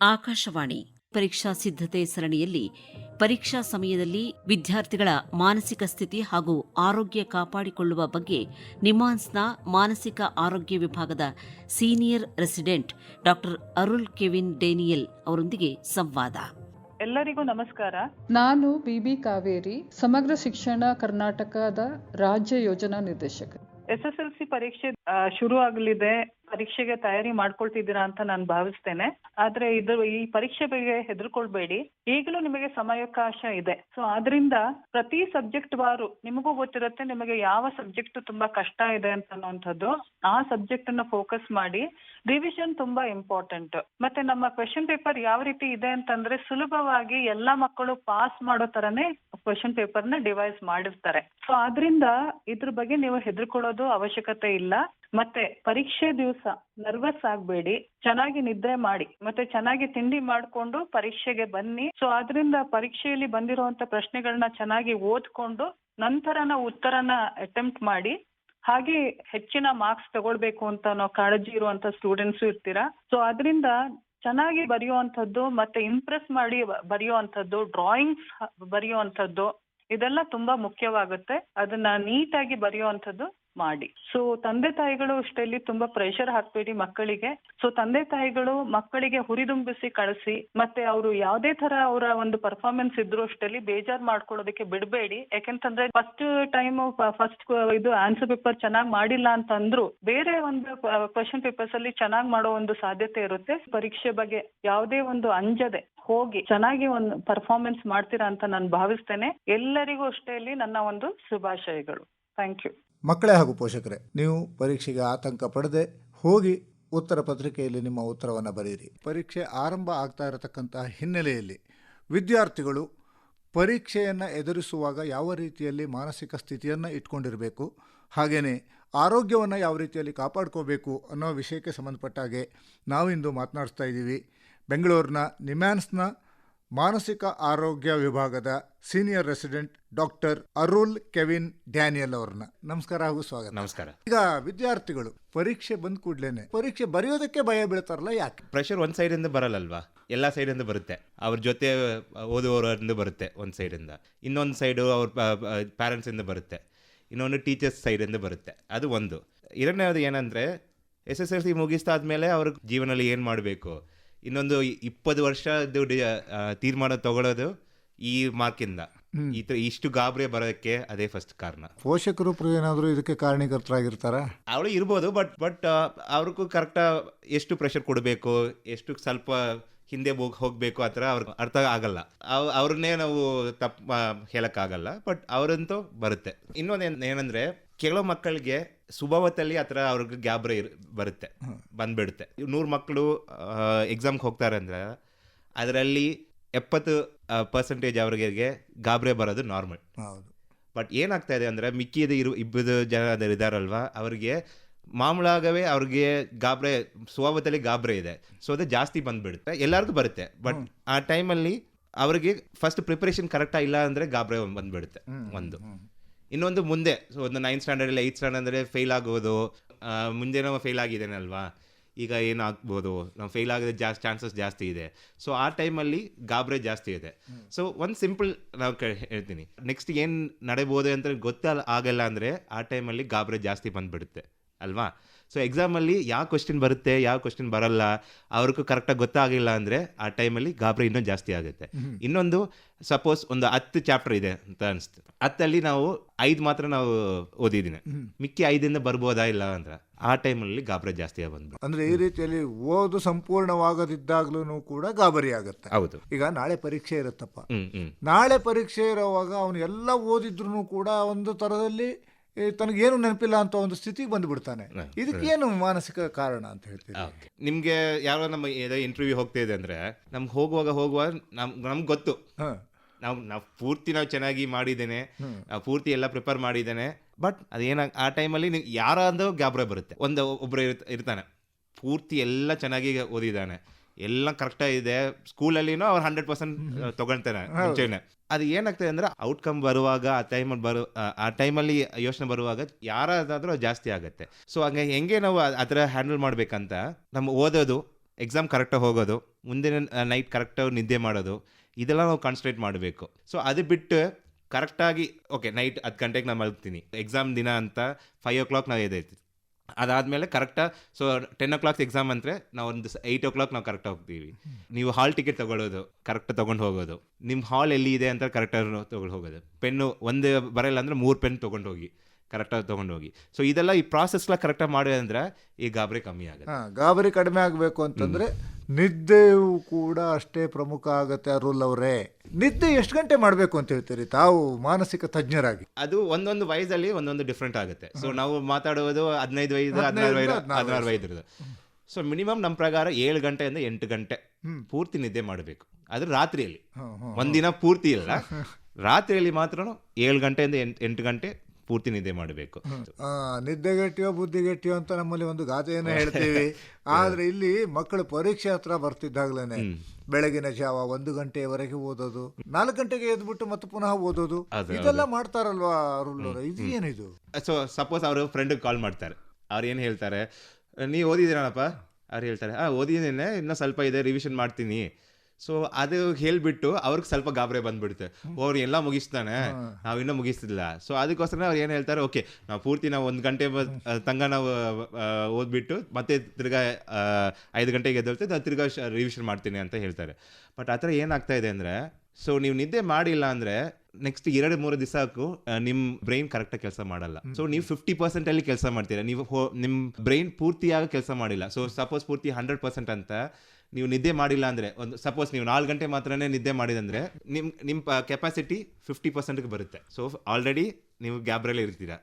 ಆಕಾಶವಾಣಿ ಪರೀಕ್ಷಾ ಸಿದ್ಧತೆ ಸರಣಿಯಲ್ಲಿ ಪರೀಕ್ಷಾ ಸಮಯದಲ್ಲಿ ವಿದ್ಯಾರ್ಥಿಗಳ ಮಾನಸಿಕ ಸ್ಥಿತಿ ಹಾಗೂ ಆರೋಗ್ಯ ಕಾಪಾಡಿಕೊಳ್ಳುವ ಬಗ್ಗೆ ನಿಮಾನ್ಸ್ನ ಮಾನಸಿಕ ಆರೋಗ್ಯ ವಿಭಾಗದ ಸೀನಿಯರ್ ರೆಸಿಡೆಂಟ್ ಡಾ ಅರುಲ್ ಕೆವಿನ್ ಡೇನಿಯಲ್ ಅವರೊಂದಿಗೆ ಸಂವಾದ. ಎಲ್ಲರಿಗೂ ನಮಸ್ಕಾರ. ನಾನು ಬಿ ಬಿ ಕಾವೇರಿ ಸಮಗ್ರ ಶಿಕ್ಷಣ ಕರ್ನಾಟಕದ ರಾಜ್ಯ ಯೋಜನಾ ನಿರ್ದೇಶಕ. ಎಸ್ ಎಸ್ ಎಲ್ ಸಿ ಪರೀಕ್ಷೆ ಶುರು ಆಗಲಿದೆ ಪರೀಕ್ಷೆಗೆ ತಯಾರಿ ಮಾಡ್ಕೊಳ್ತಿದ್ದೀರಾ ಅಂತ ನಾನು ಭಾವಿಸ್ತೇನೆ. ಆದ್ರೆ ಇದು ಈ ಪರೀಕ್ಷೆ ಬಗ್ಗೆ ಹೆದರ್ಕೊಳ್ಬೇಡಿ. ಈಗಲೂ ನಿಮಗೆ ಸಮಯಾವಕಾಶ ಇದೆ. ಸೊ ಆದ್ರಿಂದ ಪ್ರತಿ ಸಬ್ಜೆಕ್ಟ್ ವಾರು ನಿಮಗೂ ಗೊತ್ತಿರುತ್ತೆ ನಿಮಗೆ ಯಾವ ಸಬ್ಜೆಕ್ಟ್ ತುಂಬಾ ಕಷ್ಟ ಇದೆ ಅಂತ ಅನ್ನುವಂಥದ್ದು. ಆ ಸಬ್ಜೆಕ್ಟ್ ಅನ್ನ ಫೋಕಸ್ ಮಾಡಿ ರಿವಿಷನ್ ತುಂಬಾ ಇಂಪಾರ್ಟೆಂಟ್. ಮತ್ತೆ ನಮ್ಮ ಕ್ವೆಶನ್ ಪೇಪರ್ ಯಾವ ರೀತಿ ಇದೆ ಅಂತಂದ್ರೆ ಸುಲಭವಾಗಿ ಎಲ್ಲಾ ಮಕ್ಕಳು ಪಾಸ್ ಮಾಡೋ ತರನೇ ಕ್ವೆಶನ್ ಪೇಪರ್ನ ಡಿವೈಸ್ ಮಾಡಿರ್ತಾರೆ. ಸೊ ಆದ್ರಿಂದ ಇದ್ರ ಬಗ್ಗೆ ನೀವು ಹೆದರ್ಕೊಳ್ಳೋದು ಅವಶ್ಯಕತೆ ಇಲ್ಲ. ಮತ್ತೆ ಪರೀಕ್ಷೆ ದಿವಸ ನರ್ವಸ್ ಆಗ್ಬೇಡಿ, ಚೆನ್ನಾಗಿ ನಿದ್ರೆ ಮಾಡಿ, ಮತ್ತೆ ಚೆನ್ನಾಗಿ ತಿಂಡಿ ಮಾಡ್ಕೊಂಡು ಪರೀಕ್ಷೆಗೆ ಬನ್ನಿ. ಸೊ ಆದ್ರಿಂದ ಪರೀಕ್ಷೆಯಲ್ಲಿ ಬಂದಿರುವಂತ ಪ್ರಶ್ನೆಗಳನ್ನ ಚೆನ್ನಾಗಿ ಓದ್ಕೊಂಡು ನಂತರ ನಾವು ಉತ್ತರನ ಅಟೆಂಪ್ಟ್ ಮಾಡಿ, ಹಾಗೆ ಹೆಚ್ಚಿನ ಮಾರ್ಕ್ಸ್ ತಗೊಳ್ಬೇಕು ಅಂತ ನಾವು ಕಾಳಜಿ ಇರುವಂತ ಸ್ಟೂಡೆಂಟ್ಸ್ ಇರ್ತೀರಾ? ಸೊ ಅದರಿಂದ ಚೆನ್ನಾಗಿ ಬರೆಯುವಂಥದ್ದು ಮತ್ತೆ ಇಂಪ್ರೆಸ್ ಮಾಡಿ ಬರೆಯುವಂಥದ್ದು ಡ್ರಾಯಿಂಗ್ಸ್ ಬರೆಯುವಂಥದ್ದು, ಇದೆಲ್ಲ ತುಂಬಾ ಮುಖ್ಯವಾಗುತ್ತೆ. ಅದನ್ನ ನೀಟಾಗಿ ಬರೆಯುವಂಥದ್ದು ಮಾಡಿ. ಸೊ ತಂದೆ ತಾಯಿಗಳು ಅಷ್ಟೇ ತುಂಬಾ ಪ್ರೆಷರ್ ಹಾಕ್ಬೇಡಿ ಮಕ್ಕಳಿಗೆ. ಸೊ ತಂದೆ ತಾಯಿಗಳು ಮಕ್ಕಳಿಗೆ ಹುರಿದುಂಬಿಸಿ ಕಳಿಸಿ, ಮತ್ತೆ ಅವರು ಯಾವುದೇ ತರ ಅವರ ಒಂದು ಪರ್ಫಾರ್ಮೆನ್ಸ್ ಇದ್ರು ಅಷ್ಟೇ ಬೇಜಾರ್ ಮಾಡ್ಕೊಳ್ಳೋದಕ್ಕೆ ಬಿಡಬೇಡಿ. ಯಾಕೆಂತಂದ್ರೆ ಫಸ್ಟ್ ಟೈಮ್ ಫಸ್ಟ್ ಇದು ಆನ್ಸರ್ ಪೇಪರ್ ಚೆನ್ನಾಗಿ ಮಾಡಿಲ್ಲ ಅಂತಂದ್ರು ಬೇರೆ ಒಂದು ಕ್ವಶನ್ ಪೇಪರ್ಸ್ ಅಲ್ಲಿ ಚೆನ್ನಾಗಿ ಮಾಡೋ ಒಂದು ಸಾಧ್ಯತೆ ಇರುತ್ತೆ. ಪರೀಕ್ಷೆ ಬಗ್ಗೆ ಯಾವುದೇ ಒಂದು ಅಂಜದೆ ಹೋಗಿ ಚೆನ್ನಾಗಿ ಒಂದು ಪರ್ಫಾರ್ಮೆನ್ಸ್ ಮಾಡ್ತೀರಾ ಅಂತ ನಾನು ಭಾವಿಸ್ತೇನೆ. ಎಲ್ಲರಿಗೂ ಅಷ್ಟೇ ನನ್ನ ಒಂದು ಶುಭಾಶಯಗಳು. ಥ್ಯಾಂಕ್ ಯು ಮಕ್ಕಳೇ ಹಾಗೂ ಪೋಷಕರೇ, ನೀವು ಪರೀಕ್ಷೆಗೆ ಆತಂಕ ಪಡದೆ ಹೋಗಿ ಉತ್ತರ ಪತ್ರಿಕೆಯಲ್ಲಿ ನಿಮ್ಮ ಉತ್ತರವನ್ನು ಬರೆಯಿರಿ. ಪರೀಕ್ಷೆ ಆರಂಭ ಆಗ್ತಾ ಇರತಕ್ಕಂತಹ ಹಿನ್ನೆಲೆಯಲ್ಲಿ ವಿದ್ಯಾರ್ಥಿಗಳು ಪರೀಕ್ಷೆಯನ್ನು ಎದುರಿಸುವಾಗ ಯಾವ ರೀತಿಯಲ್ಲಿ ಮಾನಸಿಕ ಸ್ಥಿತಿಯನ್ನು ಇಟ್ಕೊಂಡಿರಬೇಕು ಹಾಗೆಯೇ ಆರೋಗ್ಯವನ್ನು ಯಾವ ರೀತಿಯಲ್ಲಿ ಕಾಪಾಡ್ಕೋಬೇಕು ಅನ್ನೋ ವಿಷಯಕ್ಕೆ ಸಂಬಂಧಪಟ್ಟ ಹಾಗೆ ನಾವಿಂದು ಮಾತನಾಡಿಸ್ತಾ ಇದ್ದೀವಿ. ಬೆಂಗಳೂರಿನ ನಿಮ್ಯಾನ್ಸ್ನ ಮಾನಸಿಕ ಆರೋಗ್ಯ ವಿಭಾಗದ senior resident doctor Arul Kevin Daniel ಅವ್ರನ್ನ. ನಮಸ್ಕಾರ ಹಾಗೂ ಸ್ವಾಗತ. ನಮಸ್ಕಾರ. ಈಗ ವಿದ್ಯಾರ್ಥಿಗಳು ಪರೀಕ್ಷೆ ಬಂದ ಕೂಡ್ಲೇನೆ ಪರೀಕ್ಷೆ ಬರೆಯೋದಕ್ಕೆ ಭಯ ಬೀಳ್ತಾರಲ್ಲ ಯಾಕೆ? ಪ್ರೆಷರ್ ಒಂದು ಸೈಡಿಂದ ಬರಲ್ಲಲ್ವಾ? ಎಲ್ಲ ಇಂದ ಬರುತ್ತೆ. ಅವ್ರ ಜೊತೆ ಓದುವವರಿಂದ ಬರುತ್ತೆ ಒಂದು ಇಂದ. ಇನ್ನೊಂದು ಸೈಡು ಅವ್ರ ಪ್ಯಾರೆಂಟ್ಸಿಂದ ಬರುತ್ತೆ. ಇನ್ನೊಂದು ಟೀಚರ್ಸ್ ಸೈಡ್ ಇಂದ ಬರುತ್ತೆ. ಅದು ಒಂದು. ಎರಡನೇದು ಏನಂದ್ರೆ ಎಸ್ ಎಸ್ ಎಲ್ ಸಿ ಮುಗಿಸ್ತಾದ್ಮೇಲೆ ಅವ್ರ ಜೀವನದಲ್ಲಿ ಏನು ಮಾಡಬೇಕು? ಇನ್ನೊಂದು ಇಪ್ಪತ್ತು ವರ್ಷದ್ದು ಡಿ- ತೀರ್ಮಾನ ತಗೊಳ್ಳೋದು ಈ ಮಾರ್ಕಿಂದ ಈ ತರ ಇಷ್ಟು ಗಾಬರಿ ಬರೋದಕ್ಕೆ ಅದೇ ಫಸ್ಟ್ ಕಾರಣ. ಪೋಷಕರು ಏನಾದರೂ ಇದಕ್ಕೆ ಕಾರಣೀಕರ್ತರಾಗಿರ್ತಾರ? ಅವಳು ಇರ್ಬೋದು ಬಟ್ ಬಟ್ ಅವ್ರಿಗೂ ಕರೆಕ್ಟ್ ಎಷ್ಟು ಪ್ರೆಷರ್ ಕೊಡಬೇಕು ಎಷ್ಟು ಸ್ವಲ್ಪ ಹಿಂದೆ ಹೋಗ್ ಹೋಗಬೇಕು ಆ ಥರ ಅವ್ರಿಗೆ ಅರ್ಥ ಆಗಲ್ಲ. ಅವ್ ಅವ್ರನ್ನೇ ನಾವು ತಪ್ಪು ಹೇಳೋಕ್ಕಾಗಲ್ಲ ಬಟ್ ಅವರಂತೂ ಬರುತ್ತೆ. ಇನ್ನೊಂದು ಏನ್- ಏನಂದ್ರೆ ಕೆಲವು ಮಕ್ಕಳಿಗೆ ಸ್ವಭಾವದಲ್ಲಿ ಆ ಥರ ಅವ್ರಿಗೆ ಗ್ಯಾಬ್ರೆ ಇರ್ ಬರುತ್ತೆ ಬಂದ್ಬಿಡುತ್ತೆ. ನೂರು ಮಕ್ಕಳು ಎಕ್ಸಾಮ್ಗೆ ಹೋಗ್ತಾರೆ ಅಂದರೆ ಅದರಲ್ಲಿ ಎಪ್ಪತ್ತು ಪರ್ಸೆಂಟೇಜ್ ಅವ್ರಿಗೆ ಗಾಬ್ರೆ ಬರೋದು ನಾರ್ಮಲ್ ಹೌದು. ಬಟ್ ಏನಾಗ್ತಾ ಇದೆ ಅಂದರೆ ಮಿಕ್ಕಿದ ಇರು ಇಬ್ಬರು ಜನ ಇದಾರಲ್ವಾ ಅವ್ರಿಗೆ ಮಾಮೂಲಾಗವೇ ಅವ್ರಿಗೆ ಗಾಬ್ರೆ ಸ್ವಭಾವದಲ್ಲಿ ಗಾಬ್ರೆ ಇದೆ. ಸೊ ಅದು ಜಾಸ್ತಿ ಬಂದ್ಬಿಡುತ್ತೆ ಎಲ್ಲರಿಗೂ ಬರುತ್ತೆ. ಬಟ್ ಆ ಟೈಮಲ್ಲಿ ಅವರಿಗೆ ಫಸ್ಟ್ ಪ್ರಿಪರೇಷನ್ ಕರೆಕ್ಟಾ ಇಲ್ಲ ಅಂದ್ರೆ ಗಾಬ್ರೆ ಬಂದ್ಬಿಡುತ್ತೆ ಒಂದು. ಇನ್ನೊಂದು ಮುಂದೆ ಸೊ ಒಂದು ನೈನ್ತ್ ಸ್ಟ್ಯಾಂಡರ್ಡ್ ಇಲ್ಲ ಏಯ್ತ್ ಸ್ಟ್ಯಾಂಡರ್ಡ್ ಅಂದರೆ ಫೇಲ್ ಆಗೋದು ಮುಂದೆ ನಾವು ಫೇಲ್ ಆಗಿದ್ದೇನಲ್ವಾ ಈಗ ಏನು ಆಗ್ಬೋದು? ನಾವು ಫೇಲ್ ಆಗೋದು ಜಾಸ್ತಿ ಚಾನ್ಸಸ್ ಜಾಸ್ತಿ ಇದೆ. ಸೊ ಆ ಟೈಮಲ್ಲಿ ಗಾಬರೆ ಜಾಸ್ತಿ ಇದೆ. ಸೊ ಒಂದು ಸಿಂಪಲ್ ನಾವು ಹೇಳ್ತೀನಿ. ನೆಕ್ಸ್ಟ್ ಏನು ನಡೆಬೋದು ಅಂತ ಗೊತ್ತಲ್ಲ ಆಗಲ್ಲ ಅಂದರೆ ಆ ಟೈಮಲ್ಲಿ ಗಾಬರೆ ಜಾಸ್ತಿ ಬಂದುಬಿಡುತ್ತೆ. ಅಲ್ವಾ? ಸೊ ಎಕ್ಸಾಮಲ್ಲಿ ಯಾವ ಕ್ವಶನ್ ಬರುತ್ತೆ ಯಾವ ಕ್ವಶನ್ ಬರಲ್ಲ ಅವ್ರಿಗೂ ಕರೆಕ್ಟಾಗಿ ಗೊತ್ತಾಗಿಲ್ಲ ಅಂದರೆ ಆ ಟೈಮಲ್ಲಿ ಗಾಬರಿ ಇನ್ನೂ ಜಾಸ್ತಿ ಆಗುತ್ತೆ. ಇನ್ನೊಂದು ಸಪೋಸ್ ಒಂದು ಹತ್ತು ಚಾಪ್ಟರ್ ಇದೆ ಅಂತ ಅನಿಸ್ತು. ಹತ್ತಲ್ಲಿ ನಾವು ಐದು ಮಾತ್ರ ನಾವು ಓದಿದ್ದೀನಿ ಮಿಕ್ಕಿ ಐದಿಂದ ಬರ್ಬೋದಾ ಇಲ್ಲ ಅಂದ್ರೆ ಆ ಟೈಮಲ್ಲಿ ಗಾಬರಿ ಜಾಸ್ತಿ ಬಂದ್ರು ಅಂದ್ರೆ ಈ ರೀತಿಯಲ್ಲಿ ಓದು ಸಂಪೂರ್ಣವಾಗದಿದ್ದಾಗ್ಲೂ ಕೂಡ ಗಾಬರಿ ಆಗುತ್ತೆ. ಹೌದು. ಈಗ ನಾಳೆ ಪರೀಕ್ಷೆ ಇರುತ್ತಪ್ಪ. ನಾಳೆ ಪರೀಕ್ಷೆ ಇರುವಾಗ ಅವನು ಎಲ್ಲ ಓದಿದ್ರು ಕೂಡ ಒಂದು ತರದಲ್ಲಿ ತನಗೇನು ನೆನಪಿಲ್ಲ ಅಂತ ಒಂದು ಸ್ಥಿತಿಗೆ ಬಂದ್ಬಿಡ್ತಾನೆ. ಇದಕ್ಕೇನು ಮಾನಸಿಕ ಕಾರಣ ಅಂತ ಹೇಳ್ತೀವಿ ನಿಮ್ಗೆ ನಿಮಗೆ ಯಾರೋ ನಮ್ಮ ಏನೋ ಇಂಟರ್ವ್ಯೂ ಹೋಗ್ತಾ ಇದೆ ಅಂದರೆ ನಮ್ಗೆ ಹೋಗುವಾಗ ಹೋಗುವಾಗ ನಮ್ ನಮ್ಗೆ ಗೊತ್ತು. ನಾವು ನಾವು ಪೂರ್ತಿ ನಾವು ಚೆನ್ನಾಗಿ ಮಾಡಿದ್ದೇನೆ. ಪೂರ್ತಿ ಎಲ್ಲ ಪ್ರಿಪೇರ್ ಮಾಡಿದ್ದೇನೆ. ಬಟ್ ಅದೇನ ಆ ಟೈಮಲ್ಲಿ ನೀವು ಯಾರಾದರೂ ಗ್ಯಾಬ್ರ ಬರುತ್ತೆ. ಒಂದು ಒಬ್ಬರು ಇರ್ತಾನೆ. ಪೂರ್ತಿ ಎಲ್ಲ ಚೆನ್ನಾಗಿ ಓದಿದ್ದಾನೆ. ಎಲ್ಲ ಇದೆ ಸ್ಕೂಲಲ್ಲಿನೂ ಅವ್ರು ಹಂಡ್ರೆಡ್ ಪರ್ಸೆಂಟ್ ತಗೊಳ್ತೇನೆ ಮುಂಚೆನೆ. ಅದು ಏನಾಗ್ತದೆ ಅಂದ್ರೆ ಔಟ್ಕಮ್ ಬರುವಾಗ ಆ ಟೈಮಲ್ಲಿ ಬರು ಆ- ಟೈಮಲ್ಲಿ ಯೋಚನೆ ಬರುವಾಗ ಯಾರಾದ್ರೂ ಜಾಸ್ತಿ ಆಗುತ್ತೆ. ಸೊ ಹಂಗೆ ಹೆಂಗೆ ನಾವು ಅದರ ಹ್ಯಾಂಡಲ್ ಮಾಡ್ಬೇಕಂತ ನಮ್ಮ ಓದೋದು ಎಕ್ಸಾಮ್ ಕರೆಕ್ಟಾಗಿ ಹೋಗೋದು ಮುಂದಿನ ನೈಟ್ ಕರೆಕ್ಟಾಗಿ ನಿದ್ದೆ ಮಾಡೋದು ಇದೆಲ್ಲ ನಾವು ಕಾನ್ಸಂಟ್ರೇಟ್ ಮಾಡಬೇಕು. ಸೊ ಅದು ಬಿಟ್ಟು ಕರೆಕ್ಟಾಗಿ ಓಕೆ ನೈಟ್ ಹತ್ತು ಗಂಟೆಗೆ ನಾನು ಮಲಗ್ತೀನಿ. ಎಕ್ಸಾಮ್ ದಿನ ಅಂತ ಫೈವ್ ಓ ಕ್ಲಾಕ್ ನಾವು ಎದ್ದೈತಿ ಅದಾದಮೇಲೆ ಕರೆಕ್ಟಾಗಿ so ten o'clock exam ಅಂದರೆ ನಾವು ಒಂದು ಏಯ್ಟ್ ಓ ಕ್ಲಾಕ್ ನಾವು ಕರೆಕ್ಟಾಗಿ ಹೋಗ್ತೀವಿ. ನೀವು ಹಾಲ್ ಟಿಕೆಟ್ ತೊಗೊಳ್ಳೋದು ಕರೆಕ್ಟ್ ತೊಗೊಂಡು ಹೋಗೋದು. ನಿಮ್ಮ ಹಾಲ್ ಎಲ್ಲಿ ಇದೆ ಅಂತ ಕರೆಕ್ಟಾಗಿ ತೊಗೊಂಡು ಹೋಗೋದು. ಪೆನ್ನು ಒಂದು ಬರಲ್ಲ ಅಂದರೆ ಮೂರು ಪೆನ್ ತೊಗೊಂಡು ಹೋಗಿ. ಕರೆಕ್ಟಾಗಿ ತೊಗೊಂಡು ಹೋಗಿ ಸೊ ಇದೆಲ್ಲ ಈ ಪ್ರಾಸೆಸ್ಲ ಕರೆಕ್ಟಾಗಿ ಮಾಡಿ ಅಂದರೆ ಈ ಗಾಬರಿ ಕಮ್ಮಿ ಆಗುತ್ತೆ. ಹಾ ಗಾಬರಿ ಕಡಿಮೆ ಆಗಬೇಕು ಅಂತಂದ್ರೆ ನಿದ್ದೆಯೂ ಕೂಡ ಅಷ್ಟೇ ಪ್ರಮುಖ ಆಗುತ್ತೆ ಅರುಲ್ ಅವರೇ. ನಿದ್ದೆ ಎಷ್ಟು ಗಂಟೆ ಮಾಡಬೇಕು ಅಂತ ಹೇಳ್ತೀರಿ ತಾವು ಮಾನಸಿಕ ತಜ್ಞರಾಗಿ? ಅದು ಒಂದೊಂದು ವಯಸ್ಸಲ್ಲಿ ಒಂದೊಂದು ಡಿಫ್ರೆಂಟ್ ಆಗುತ್ತೆ. ಸೊ ನಾವು ಮಾತಾಡುವುದು ಹದಿನೈದು ವಯಸ್ಸು ಹದಿನಾರು ವಯಸ್ಸು ಹದಿನಾರು ವಯಸ್ಸಿರೋದು ವಯಸ್ಸು ಸೊ ಮಿನಿಮಮ್ ನಮ್ಮ ಪ್ರಕಾರ ಏಳು ಗಂಟೆಯಿಂದ ಎಂಟು ಗಂಟೆ ಪೂರ್ತಿ ನಿದ್ದೆ ಮಾಡಬೇಕು. ಅದು ರಾತ್ರಿಯಲ್ಲಿ. ಒಂದಿನ ಪೂರ್ತಿ ಇಲ್ಲ. ರಾತ್ರಿಯಲ್ಲಿ ಮಾತ್ರ ಏಳು ಗಂಟೆಯಿಂದ ಎಂಟು ಎಂಟು ಗಂಟೆ ಪೂರ್ತಿ ನಿದ್ದೆ ಮಾಡಬೇಕು. ಆ, ನಿದ್ದೆಗೆಟ್ಟಿಯೋ ಬುದ್ಧಿಗೆಟ್ಟಿಯೋ ಅಂತ ನಮ್ಮಲ್ಲಿ ಒಂದು ಗಾದೆಯನ್ನು ಹೇಳ್ತೀವಿ. ಆದ್ರೆ ಇಲ್ಲಿ ಮಕ್ಕಳು ಪರೀಕ್ಷೆ ಹತ್ರ ಬರ್ತಿದ್ದಾಗ್ಲೇನೆ. ಬೆಳಗಿನ ಜಾವ ಒಂದು ಗಂಟೆಯವರೆಗೆ ಓದೋದು ನಾಲ್ಕು ಗಂಟೆಗೆ ಎದ್ಬಿಟ್ಟು ಮತ್ತೆ ಪುನಃ ಓದೋದು. ಇದೆಲ್ಲ ಮಾಡ್ತಾರಲ್ವಾ ಅವರೇ ಇದು ಏನಿದು ಸೊ ಸಪೋಸ್ ಅವರು ಫ್ರೆಂಡ್ ಕಾಲ್ ಮಾಡ್ತಾರೆ. ಅವ್ರು ಏನು ಹೇಳ್ತಾರೆ? ನೀವು ಓದಿದಿರಪ್ಪ ಅವ್ರು ಹೇಳ್ತಾರೆ ಹಾಂ ಓದಿದ್ದೇನೆ ಇನ್ನೂ ಸ್ವಲ್ಪ ಇದೆ ರಿವಿಷನ್ ಮಾಡ್ತೀನಿ. ಸೊ ಅದು ಹೇಳ್ಬಿಟ್ಟು ಅವ್ರಿಗೆ ಸ್ವಲ್ಪ ಗಾಬರಿ ಬಂದ್ಬಿಡುತ್ತೆ. ಅವ್ರು ಎಲ್ಲ ಮುಗಿಸ್ತಾನೆ. ನಾವು ಇನ್ನೂ ಮುಗಿಸ್ತಿಲ್ಲ. ಸೊ ಅದಕ್ಕೋಸ್ಕರ ಅವ್ರು ಏನು ಹೇಳ್ತಾರೆ ಓಕೆ ನಾವು ಪೂರ್ತಿ ನಾವು ಒಂದು ಗಂಟೆ ತಂಗ ನಾವು ಓದ್ಬಿಟ್ಟು ಮತ್ತೆ ತಿರ್ಗಾ ಐದು ಗಂಟೆಗೆ ಎದ್ದೇಳ್ತೆ ನಾನು ತಿರ್ಗಾ ರಿವಿಷನ್ ಮಾಡ್ತೀನಿ ಅಂತ ಹೇಳ್ತಾರೆ. ಬಟ್ ಆ ಥರ ಏನಾಗ್ತಾ ಇದೆ ಅಂದರೆ ಸೊ ನೀವು ನಿದ್ದೆ ಮಾಡಿಲ್ಲ ಅಂದರೆ ನೆಕ್ಸ್ಟ್ ಎರಡು ಮೂರು ದಿವಸಕ್ಕೂ ನಿಮ್ಮ ಬ್ರೈನ್ ಕರೆಕ್ಟಾಗಿ ಕೆಲಸ ಮಾಡಲ್ಲ. ಸೊ ನೀವು ಫಿಫ್ಟಿ ಪರ್ಸೆಂಟಲ್ಲಿ ಕೆಲಸ ಮಾಡ್ತೀರಾ. ನೀವು ಹೋ- ನಿಮ್ಮ ಬ್ರೈನ್ ಪೂರ್ತಿಯಾಗಿ ಕೆಲಸ ಮಾಡಿಲ್ಲ. ಸೊ ಸಪೋಸ್ ಪೂರ್ತಿ ಹಂಡ್ರೆಡ್ ಪರ್ಸೆಂಟ್ ಅಂತ ನೀವು ನಿದ್ದೆ ಮಾಡಿಲ್ಲ ಅಂದರೆ ಒಂದು ಸಪೋಸ್ ನೀವು ನಾಲ್ಕು ಗಂಟೆ ಮಾತ್ರನೇ ನಿದ್ದೆ ಮಾಡಿದಂದ್ರೆ ನಿಮ್ಮ ನಿಮ್ಮ ಕೆಪಾಸಿಟಿ ಫಿಫ್ಟಿ ಪರ್ಸೆಂಟ್ಗೆ ಬರುತ್ತೆ. ಸೊ ಆಲ್ರೆಡಿ ನೀವು ಗ್ಯಾಬ್ರಲ್ಲಿ ಇರ್ತೀರಾ.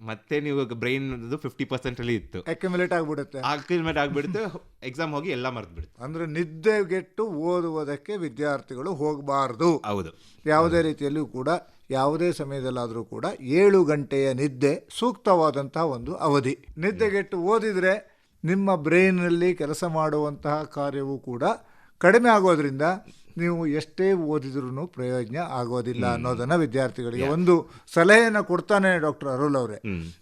ಮತ್ತೆ ನೀವು ಬ್ರೈನ್ ಫಿಫ್ಟಿ ಪರ್ಸೆಂಟಲ್ಲಿ ಇತ್ತು. ಅಕ್ಯುಮುಲೇಟ್ ಆಗ್ಬಿಡುತ್ತೆ. ಅಕ್ಯುಮುಲೇಟ್ ಆಗಿಬಿಡುತ್ತೆ ಎಕ್ಸಾಮ್ ಹೋಗಿ ಎಲ್ಲ ಮರ್ತು ಬಿಡುತ್ತೆ ಅಂದ್ರೆ ನಿದ್ದೆಗೆಟ್ಟು ಓದುವುದಕ್ಕೆ ವಿದ್ಯಾರ್ಥಿಗಳು ಹೋಗಬಾರ್ದು. ಹೌದು. ಯಾವುದೇ ರೀತಿಯಲ್ಲೂ ಕೂಡ ಯಾವುದೇ ಸಮಯದಲ್ಲಾದರೂ ಕೂಡ ಏಳು ಗಂಟೆಯ ನಿದ್ದೆ ಸೂಕ್ತವಾದಂತಹ ಒಂದು ಅವಧಿ. ನಿದ್ದೆಗೆಟ್ಟು ಓದಿದರೆ ನಿಮ್ಮ ಬ್ರೈನಲ್ಲಿ ಕೆಲಸ ಮಾಡುವಂತಹ ಕಾರ್ಯವೂ ಕೂಡ ಕಡಿಮೆ ಆಗೋದ್ರಿಂದ ನೀವು ಎಷ್ಟೇ ಓದಿದ್ರೂ ಪ್ರಯೋಜನ ಆಗೋದಿಲ್ಲ ಅನ್ನೋದನ್ನು ವಿದ್ಯಾರ್ಥಿಗಳಿಗೆ ಒಂದು ಸಲಹೆಯನ್ನು ಕೊಡ್ತಾನೆ ಡಾಕ್ಟರ್ ಅರುಲ್ ಅವರೇ.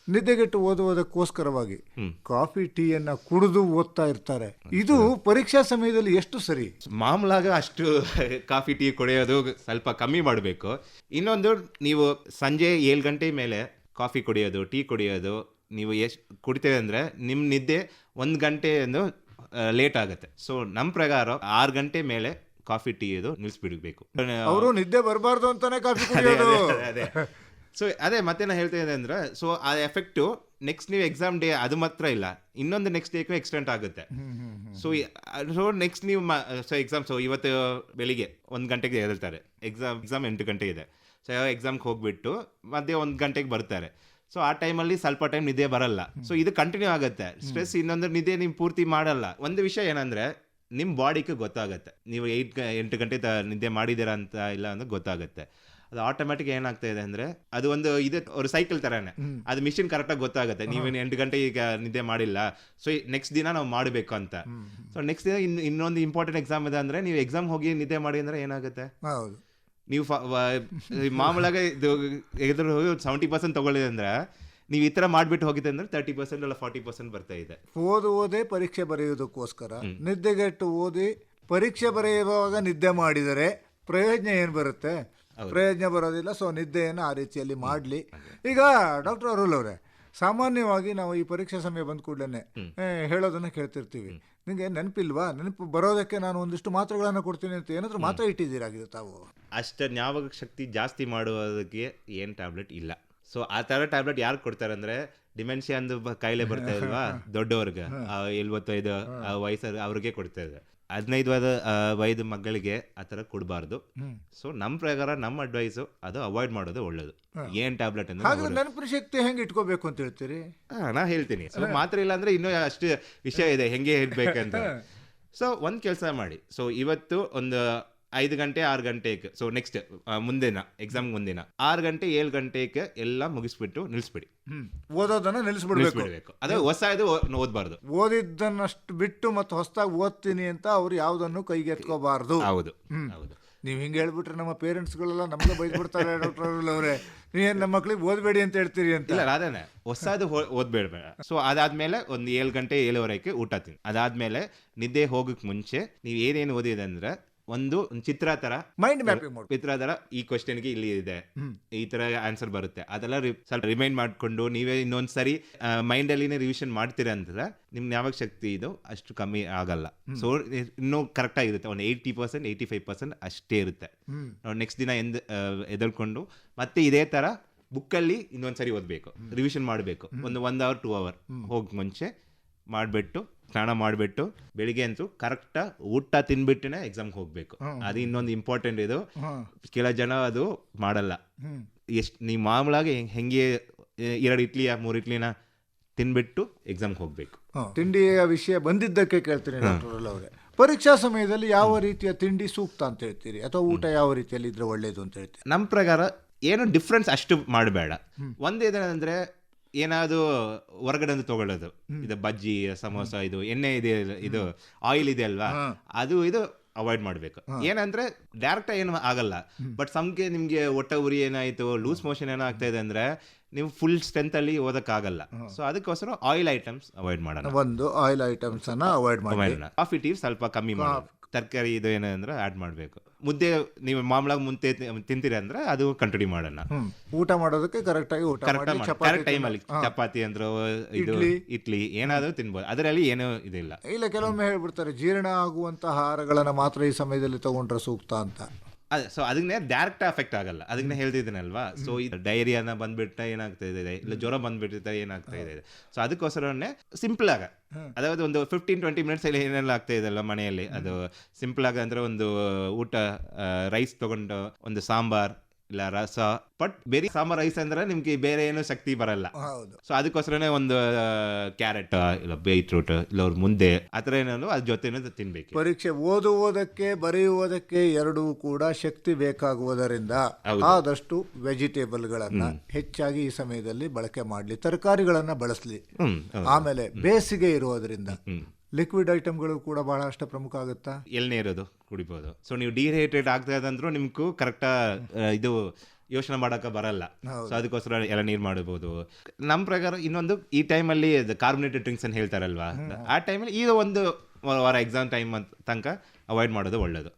ನಿದ್ದೆಗೆಟ್ಟು ಓದುವುದಕ್ಕೋಸ್ಕರವಾಗಿ ಕಾಫಿ ಟೀಯನ್ನು ಕುಡಿದು ಓದ್ತಾ ಇರ್ತಾರೆ. ಇದು ಪರೀಕ್ಷಾ ಸಮಯದಲ್ಲಿ ಎಷ್ಟು ಸರಿ? ಮಾಮೂಲಾಗ ಅಷ್ಟು ಕಾಫಿ ಟೀ ಕುಡಿಯೋದು ಸ್ವಲ್ಪ ಕಮ್ಮಿ ಮಾಡಬೇಕು. ಇನ್ನೊಂದು ನೀವು ಸಂಜೆ ಏಳು ಗಂಟೆ ಮೇಲೆ ಕಾಫಿ ಕುಡಿಯೋದು ಟೀ ಕುಡಿಯೋದು ನೀವು ಎಷ್ಟು ಕುಡಿತೇವೆ ಅಂದರೆ ನಿಮ್ಮ ನಿದ್ದೆ ಒಂದು ಗಂಟೆ ಲೇಟ್ ಆಗುತ್ತೆ. ಸೊ ನಮ್ಮ ಪ್ರಕಾರ ಆರು ಗಂಟೆ ಮೇಲೆ ಕಾಫಿ ಟೀ ಇದು ನಿಲ್ಸ್ಬಿಡ್ಬೇಕು. ಅವರು ನಿದ್ದೆ ಬರಬಾರ್ದು ಅಂತಾನೆ ಕಾಫಿ ಅದೇ ಸೊ ಅದೇ ಮತ್ತೆ ನಾನು ಹೇಳ್ತಾ ಇದ್ದೆ ಅಂದ್ರೆ ಸೊ ಆ ಎಫೆಕ್ಟು ನೆಕ್ಸ್ಟ್ ನೀವು ಎಕ್ಸಾಮ್ ಡೇ ಅದು ಮಾತ್ರ ಇಲ್ಲ. ಇನ್ನೊಂದು ನೆಕ್ಸ್ಟ್ ಡೇಗೂ ಎಕ್ಸ್ಟೆಂಟ್ ಆಗುತ್ತೆ. ಸೊ ಸೊ ನೆಕ್ಸ್ಟ್ ನೀವು ಸೊ ಎಕ್ಸಾಮ್ ಸೊ ಇವತ್ತು ಬೆಳಿಗ್ಗೆ ಒಂದು ಗಂಟೆಗೆ ಹೇಳ್ತಾರೆ ಎಕ್ಸಾಮ್ ಎಕ್ಸಾಮ್ ಎಂಟು ಗಂಟೆ ಇದೆ. ಸೊ ಎಕ್ಸಾಮ್ಗೆ ಹೋಗ್ಬಿಟ್ಟು ಮಧ್ಯೆ ಒಂದು ಗಂಟೆಗೆ ಬರ್ತಾರೆ. ಸೊ ಆ ಟೈಮಲ್ಲಿ ಸ್ವಲ್ಪ ಟೈಮ್ ನಿದ್ದೆ ಬರಲ್ಲ. ಸೊ ಇದು ಕಂಟಿನ್ಯೂ ಆಗುತ್ತೆ. ಸ್ಟ್ರೆಸ್ ಇನ್ನೊಂದು ನಿದ್ದೆ ನೀವು ಪೂರ್ತಿ ಮಾಡಲ್ಲ. ಒಂದು ವಿಷಯ ಏನಂದ್ರೆ ನಿಮ್ಮ ಬಾಡಿಗೆ ಗೊತ್ತಾಗುತ್ತೆ. ನೀವು ಏಯ್ಟ್ ಎಂಟು ಗಂಟೆ ತ ನಿದ್ದೆ ಮಾಡಿದ್ದೀರಾ ಅಂತ ಇಲ್ಲ ಅಂತ ಗೊತ್ತಾಗುತ್ತೆ. ಅದು ಆಟೋಮ್ಯಾಟಿಕ್ ಏನಾಗ್ತಾ ಇದೆ ಅಂದ್ರೆ ಅದು ಒಂದು ಇದೆ ಅವ್ರ ಸೈಕಲ್ ತರಾನೇ. ಅದು ಮಿಷಿನ್ ಕರೆಕ್ಟಾಗಿ ಗೊತ್ತಾಗುತ್ತೆ. ನೀವೇನು ಎಂಟು ಗಂಟೆ ಈಗ ನಿದ್ದೆ ಮಾಡಿಲ್ಲ. ಸೊ ನೆಕ್ಸ್ಟ್ ದಿನ ನಾವು ಮಾಡಬೇಕು ಅಂತ. ಸೊ ನೆಕ್ಸ್ಟ್ ದಿನ ಇನ್ನು ಇನ್ನೊಂದು ಇಂಪಾರ್ಟೆಂಟ್ ಎಕ್ಸಾಮ್ ಇದೆ ಅಂದ್ರೆ ನೀವು ಎಕ್ಸಾಮ್ ಹೋಗಿ ನಿದ್ದೆ ಮಾಡಿ ಅಂದ್ರೆ ಏನಾಗುತ್ತೆ? ಹೌದು. ನೀವು ಮಾಮೂಲಾಗ ಇದು ಎದುರು ಸೆವೆಂಟಿ ಪರ್ಸೆಂಟ್ ತಗೊಳ್ಳಿದೆ ಅಂದ್ರೆ ನೀವು ಈ ಥರ ಮಾಡಿಬಿಟ್ಟು ಹೋಗಿದೆ ಅಂದ್ರೆ ತರ್ಟಿ ಪರ್ಸೆಂಟ್ ಅಲ್ಲ ಫಾರ್ಟಿ ಪರ್ಸೆಂಟ್ ಬರ್ತಾ ಇದೆ. ಓದು ಓದೇ ಪರೀಕ್ಷೆ ಬರೆಯುವುದಕ್ಕೋಸ್ಕರ. ನಿದ್ದೆಗೆಟ್ಟು ಓದಿ ಪರೀಕ್ಷೆ ಬರೆಯುವಾಗ ನಿದ್ದೆ ಮಾಡಿದರೆ ಪ್ರಯೋಜನ ಏನು ಬರುತ್ತೆ? ಪ್ರಯೋಜನ ಬರೋದಿಲ್ಲ ಸೊ ನಿದ್ದೆಯನ್ನು ಆ ರೀತಿಯಲ್ಲಿ ಮಾಡಲಿ. ಈಗ ಡಾಕ್ಟರ್ ಅರುಲ್ ಅವರೇ ಸಾಮಾನ್ಯವಾಗಿ ನಾವು ಈ ಪರೀಕ್ಷೆ ಸಮಯ ಬಂದ ಕೂಡಲೇ ಹೇಳೋದನ್ನ ಕೇಳ್ತಿರ್ತೀವಿ. ನಿಮಗೆ ನೆನಪಿಲ್ವಾ? ನೆನಪು ಬರೋದಕ್ಕೆ ನಾನು ಒಂದಿಷ್ಟು ಮಾತ್ರೆಗಳನ್ನು ಕೊಡ್ತೀನಿ ಅಂತ ಏನಾದರೂ ಮಾತ್ರ ಇಟ್ಟಿದ್ದೀರಾಗಿದೆ ತಾವು? ಅಷ್ಟೇ ಜ್ಞಾಪಕ ಶಕ್ತಿ ಜಾಸ್ತಿ ಮಾಡುವುದಕ್ಕೆ ಏನು ಟ್ಯಾಬ್ಲೆಟ್ ಇಲ್ಲ. ಸೊ ಆ ಥರ ಟ್ಯಾಬ್ಲೆಟ್ ಯಾರು ಕೊಡ್ತಾರೆ ಅಂದರೆ ಡಿಮೆನ್ಷಿಯಾ ಅಂದು ಕಾಯಿಲೆ ಬರ್ತಾ ಇಲ್ವಾ? ದೊಡ್ಡವ್ರಿಗೆ ಎಲ್ವತ್ತೈದು ಆ ವಯಸ್ಸು ಅವ್ರಿಗೆ ಕೊಡ್ತಾ ಇದೆ ಹದಿನೈದು ವಯದ ವಯದ ಮಕ್ಕಳಿಗೆ ಆ ಥರ ಕೊಡಬಾರ್ದು. ಸೊ ನಮ್ಮ ಪ್ರಕಾರ ನಮ್ಮ ಅಡ್ವೈಸು ಅದು ಅವಾಯ್ಡ್ ಮಾಡೋದು ಒಳ್ಳೇದು. ಏನು ಟ್ಯಾಬ್ಲೆಟ್ ಅಂದ್ರೆ ನೆನಪಿನ ಶಕ್ತಿ ಹೆಂಗೆ ಇಟ್ಕೋಬೇಕು ಅಂತ ಹೇಳ್ತೀರಿ? ಹಾಂ ನಾ ಹೇಳ್ತೀನಿ. ಸೊ ಮಾತ್ರ ಇಲ್ಲ ಅಂದರೆ ಇನ್ನೂ ಅಷ್ಟು ವಿಷಯ ಇದೆ ಹೆಂಗೆ ಹೇಳ್ಬೇಕಂತ ಸೊ ಒಂದು ಕೆಲಸ ಮಾಡಿ. ಸೊ ಇವತ್ತು ಒಂದು ಐದು ಗಂಟೆ ಆರು ಗಂಟೆಗೆ. ಸೊ ನೆಕ್ಸ್ಟ್ ಮುಂದಿನ ಎಕ್ಸಾಮ್ ಮುಂದಿನ. ಆರು ಗಂಟೆ ಏಳು ಗಂಟೆಗೆ ಎಲ್ಲ ಮುಗಿಸ್ಬಿಟ್ಟು ನಿಲ್ಲಿಸ್ಬಿಡಿ ಓದೋದನ್ನ ನಿಲ್ಲಿಸ್ಬಿಡ್ಬೇಕು ಅದೇ ಅದು ಹೊಸ ಇದು ಓದಬಾರ್ದು. ಓದಿದ್ದನ್ನಷ್ಟು ಬಿಟ್ಟು ಮತ್ತೆ ಹೊಸದಾಗಿ ಓದ್ತೀನಿ ಅಂತ ಅವ್ರು ಯಾವುದನ್ನು ಕೈಗೆತ್ಕೋಬಾರ್ದು ಹೌದು. ಹೌದು. ನೀವು ಹಿಂಗೆ ಹೇಳ್ಬಿಟ್ರೆ ನಮ್ಮ ಪೇರೆಂಟ್ಸ್ಗಳೆಲ್ಲ ನಮಗೆ ಬೈದ್ಬಿಡ್ತಾರೆ ಡಾಕ್ಟರ್ ಅವರೇ. ನೀವೇನು ನಮ್ಮ ಮಕ್ಳಿಗೆ ಓದಬೇಡಿ ಅಂತ ಹೇಳ್ತೀರಿ ಅಂತ? ಇಲ್ಲ ಅದೇನೆ. ಹೊಸದು ಓದ್ಬೇಡ ಸೊ ಅದಾದ್ಮೇಲೆ ಒಂದು ಏಳು ಗಂಟೆ ಏಳುವರೆಗೆ ಊಟ ತಿನ್. ಅದಾದ್ಮೇಲೆ ನಿದ್ದೆ ಹೋಗಕ್ ಮುಂಚೆ ನೀವು ಏನೇನು ಓದಿದೆ ಅಂದ್ರೆ ಒಂದು ಚಿತ್ರ ತರ ಮೈಂಡ್ ಮ್ಯಾಪಿಂಗ್ ಚಿತ್ರ ತರ ಈ ಕ್ವಶನ್ಗೆ ಇಲ್ಲಿ ಇದೆ. ಈ ತರ ಆನ್ಸರ್ ಬರುತ್ತೆ. ಅದೆಲ್ಲ ಸ್ವಲ್ಪ ರಿಮೈಂಡ್ ಮಾಡ್ಕೊಂಡು ನೀವೇ ಇನ್ನೊಂದ್ ಸರಿ ಮೈಂಡ್ ಅಲ್ಲಿನೇ ರಿವಿಷನ್ ಮಾಡ್ತೀರಾ ಅಂತಂದ್ರೆ ನಿಮ್ಗೆ ಯಾವಾಗ ಶಕ್ತಿ ಇದು ಅಷ್ಟು ಕಮ್ಮಿ ಆಗಲ್ಲ. ಸೊ ಇನ್ನು ಕರೆಕ್ಟ್ ಆಗಿರುತ್ತೆ. ಒಂದು eighty percent eighty five percent ಅಷ್ಟೇ ಇರುತ್ತೆ. ನೆಕ್ಸ್ಟ್ ದಿನ ಎಂದ್ ಎದಳ್ಕೊಂಡು ಮತ್ತೆ ಇದೇ ತರ ಬುಕ್ಕಲ್ಲಿ ಇನ್ನೊಂದ್ಸರಿ ಓದ್ಬೇಕು. ರಿವಿಷನ್ ಮಾಡಬೇಕು. ಒಂದು ಒನ್ ಅವರ್ ಟೂ ಅವರ್ ಹೋಗಿ ಮುಂಚೆ ಮಾಡಿಬಿಟ್ಟು ಸ್ನಾನ ಮಾಡಿಬಿಟ್ಟು ಬೆಳಿಗ್ಗೆ ಅಂತೂ ಕರೆಕ್ಟ್ ಊಟ ತಿನ್ಬಿಟ್ಟೆ ಎಕ್ಸಾಮ್ಗೆ ಹೋಗಬೇಕು. ಅದು ಇನ್ನೊಂದು ಇಂಪಾರ್ಟೆಂಟ್ ಇದು. ಕೆಲ ಜನ ಅದು ಮಾಡಲ್ಲ. ಎಷ್ಟು ನೀವು ಮಾಮೂಲಾಗಿ ಹೆಂಗೆ ಎರಡು ಇಡ್ಲಿಯ ಮೂರು ಇಡ್ಲಿನ ತಿನ್ಬಿಟ್ಟು ಎಕ್ಸಾಮ್ ಹೋಗಬೇಕು. ತಿಂಡಿಯ ವಿಷಯ ಬಂದಿದ್ದಕ್ಕೆ ಕೇಳ್ತೀನಿ ಡಾಕ್ಟರ್ ಅವರೇ. ಪರೀಕ್ಷಾ ಸಮಯದಲ್ಲಿ ಯಾವ ರೀತಿಯ ತಿಂಡಿ ಸೂಕ್ತ ಅಂತ ಹೇಳ್ತೀರಿ? ಅಥವಾ ಊಟ ಯಾವ ರೀತಿಯಲ್ಲಿ ಇದ್ರೆ ಒಳ್ಳೇದು ಅಂತ ಹೇಳ್ತೀರಿ? ನಮ್ಮ ಪ್ರಕಾರ ಏನು ಡಿಫ್ರೆನ್ಸ್ ಅಷ್ಟು ಮಾಡಬೇಡ. ಒಂದೇನಂದ್ರೆ ಏನಾದ್ರು ಹೊರಗಡೆ ತಗೊಳ್ಳೋದು. ಇದು ಬಜ್ಜಿ ಸಮೋಸ ಇದು ಎಣ್ಣೆ ಇದೆ ಇದು ಆಯಿಲ್ ಇದೆ ಅಲ್ವಾ? ಅದು ಇದು ಅವಾಯ್ಡ್ ಮಾಡಬೇಕು. ಏನಂದ್ರೆ ಡೈರೆಕ್ಟ್ ಏನು ಆಗಲ್ಲ. ಬಟ್ ಸಮ್ಗೆ ನಿಮ್ಗೆ ಹೊಟ್ಟೆ ಉರಿ ಏನಾಯ್ತು ಲೂಸ್ ಮೋಷನ್ ಏನೋ ಆಗ್ತಾ ಇದೆ ಅಂದ್ರೆ ನೀವು ಫುಲ್ ಸ್ಟ್ರೆಂತ್ ಅಲ್ಲಿ ಓದಕ್ಕಾಗಲ್ಲ. ಸೊ ಅದಕ್ಕೋಸ್ಕರ ಆಯಿಲ್ ಐಟಮ್ಸ್ ಅವಾಯ್ಡ್ ಮಾಡೋಣ. ಒಂದು ಆಯಿಲ್ ಐಟಮ್ಸ್ ಅನ್ನ ಅವಾಯ್ಡ್ ಮಾಡಿ. ಕಾಫಿ ಟೀ ಸ್ವಲ್ಪ ಕಮ್ಮಿ ಮಾಡೋದು. ತರಕಾರಿ ಇದು ಏನಂದ್ರೆ ಆಡ್ ಮಾಡಬೇಕು. ಮುದ್ದೆ ನೀವು ಮಾಮೂಲಾಗಿ ಮುಂದೆ ತಿಂತೀರಿ ಅಂದ್ರೆ ಅದು ಕಂಟಿನ್ಯೂ ಮಾಡೋಣ. ಊಟ ಮಾಡೋದಕ್ಕೆ ಕರೆಕ್ಟ್ ಆಗಿ ಊಟ ಕರೆಕ್ಟ್ ಟೈಮಲ್ಲಿ ಚಪಾತಿ ಅಂದ್ರೆ ಇದು ಇಡ್ಲಿ. ಇಡ್ಲಿ ಏನಾದರೂ ತಿನ್ಬೋದು. ಅದರಲ್ಲಿ ಏನೂ ಇದಿಲ್ಲ. ಇಲ್ಲ ಕೆಲವೊಮ್ಮೆ ಹೇಳ್ಬಿಡ್ತಾರೆ ಜೀರ್ಣ ಆಗುವಂತಹ ಆಹಾರಗಳನ್ನು ಮಾತ್ರ ಈ ಸಮಯದಲ್ಲಿ ತಗೊಂಡ್ರೆ ಸೂಕ್ತ ಅಂತ. ಅದೇ ಸೊ ಅದನ್ನೇ ಡೈರೆಕ್ಟ್ ಅಫೆಕ್ಟ್ ಆಗಲ್ಲ. ಅದನ್ನೇ ಹೇಳ್ತಿದ್ದೀನಲ್ವಾ? ಸೊ ಈ ಡೈರಿಯಾನ ಬಂದ್ಬಿಟ್ಟ ಏನಾಗ್ತಾ ಇದೆ? ಇಲ್ಲ ಜ್ವರ ಬಂದ್ಬಿಟ್ಟಿದೆ ಏನಾಗ್ತಾ ಇದೆ? ಸೊ ಅದಕ್ಕೋಸ್ಕರನೇ ಸಿಂಪಲ್ ಆಗ. ಅದಾவது ಒಂದು ಫಿಫ್ಟೀನ್ ಟ್ವೆಂಟಿ ಮಿನಿಟ್ಸ್ ಅಲ್ಲಿ ಏನೆಲ್ಲ ಆಗ್ತಾ ಇದೆಲ್ಲ ಮನೆಯಲ್ಲಿ? ಅದು ಸಿಂಪಲ್ ಆಗ ಅಂದ್ರೆ ಒಂದು ಊಟ ರೈಸ್ ತಗೊಂಡು ಒಂದು ಸಾಂಬಾರ್ ಇಲ್ಲ ರಸ ಬಟ್ ಬೇರೆ ಸಾಂಬಾರ್ ರೈಸ್ ಅಂದ್ರೆ ನಿಮ್ಗೆ ಬೇರೆ ಏನು ಶಕ್ತಿ ಬರಲ್ಲ. ಹೌದು. ಸೊ ಅದಕ್ಕೋಸ್ಕರನೇ ಒಂದು ಕ್ಯಾರೆಟ್ ಇಲ್ಲ ಬೀಟ್ರೂಟ್ ಇಲ್ಲ ಅವ್ರ ಮುಂದೆ ಆತರ ಏನಾದ್ರು ಅದ್ರ ಜೊತೆ ತಿನ್ಬೇಕು. ಪರೀಕ್ಷೆ ಓದುವುದಕ್ಕೆ ಬರೆಯುವುದಕ್ಕೆ ಎರಡೂ ಕೂಡ ಶಕ್ತಿ ಬೇಕಾಗುವುದರಿಂದ ಆದಷ್ಟು ವೆಜಿಟೇಬಲ್ ಗಳನ್ನ ಹೆಚ್ಚಾಗಿ ಈ ಸಮಯದಲ್ಲಿ ಬಳಕೆ ಮಾಡ್ಲಿ ತರಕಾರಿಗಳನ್ನ ಬಳಸ್ಲಿ. ಆಮೇಲೆ ಬೇಸಿಗೆ ಇರುವುದರಿಂದ ಹ್ಮ್. ಲಿಕ್ವಿಡ್ ಐಟಮ್ಗಳು ಕೂಡ ಬಹಳಷ್ಟು ಪ್ರಮುಖ ಆಗುತ್ತಾ? ಎಲ್ಲನೇ ಇರೋದು ಕುಡಿಬೋದು. ಸೊ ನೀವು ಡಿಹೈಡ್ರೇಟ್ ಆಗ್ತಾ ಇದಂದ್ರೂ ನಿಮ್ಗೂ ಕರೆಕ್ಟಾ ಇದು ಯೋಚನೆ ಮಾಡಕ್ಕೆ ಬರಲ್ಲ. ಸೊ ಅದಕ್ಕೋಸ್ಕರ ಎಳನೀರು ಮಾಡಬಹುದು ನಮ್ಮ ಪ್ರಕಾರ ಇನ್ನೊಂದು ಈ ಟೈಮಲ್ಲಿ ಕಾರ್ಬೊನೇಟೆಡ್ ಡ್ರಿಂಕ್ಸ್ ಅಂತ ಹೇಳ್ತಾರಲ್ವಾ? ಆ ಟೈಮಲ್ಲಿ ಈಗ ಒಂದು ವಾರ ಎಕ್ಸಾಮ್ ಟೈಮ್ ತನಕ ಅವಾಯ್ಡ್ ಮಾಡೋದು ಒಳ್ಳೇದು.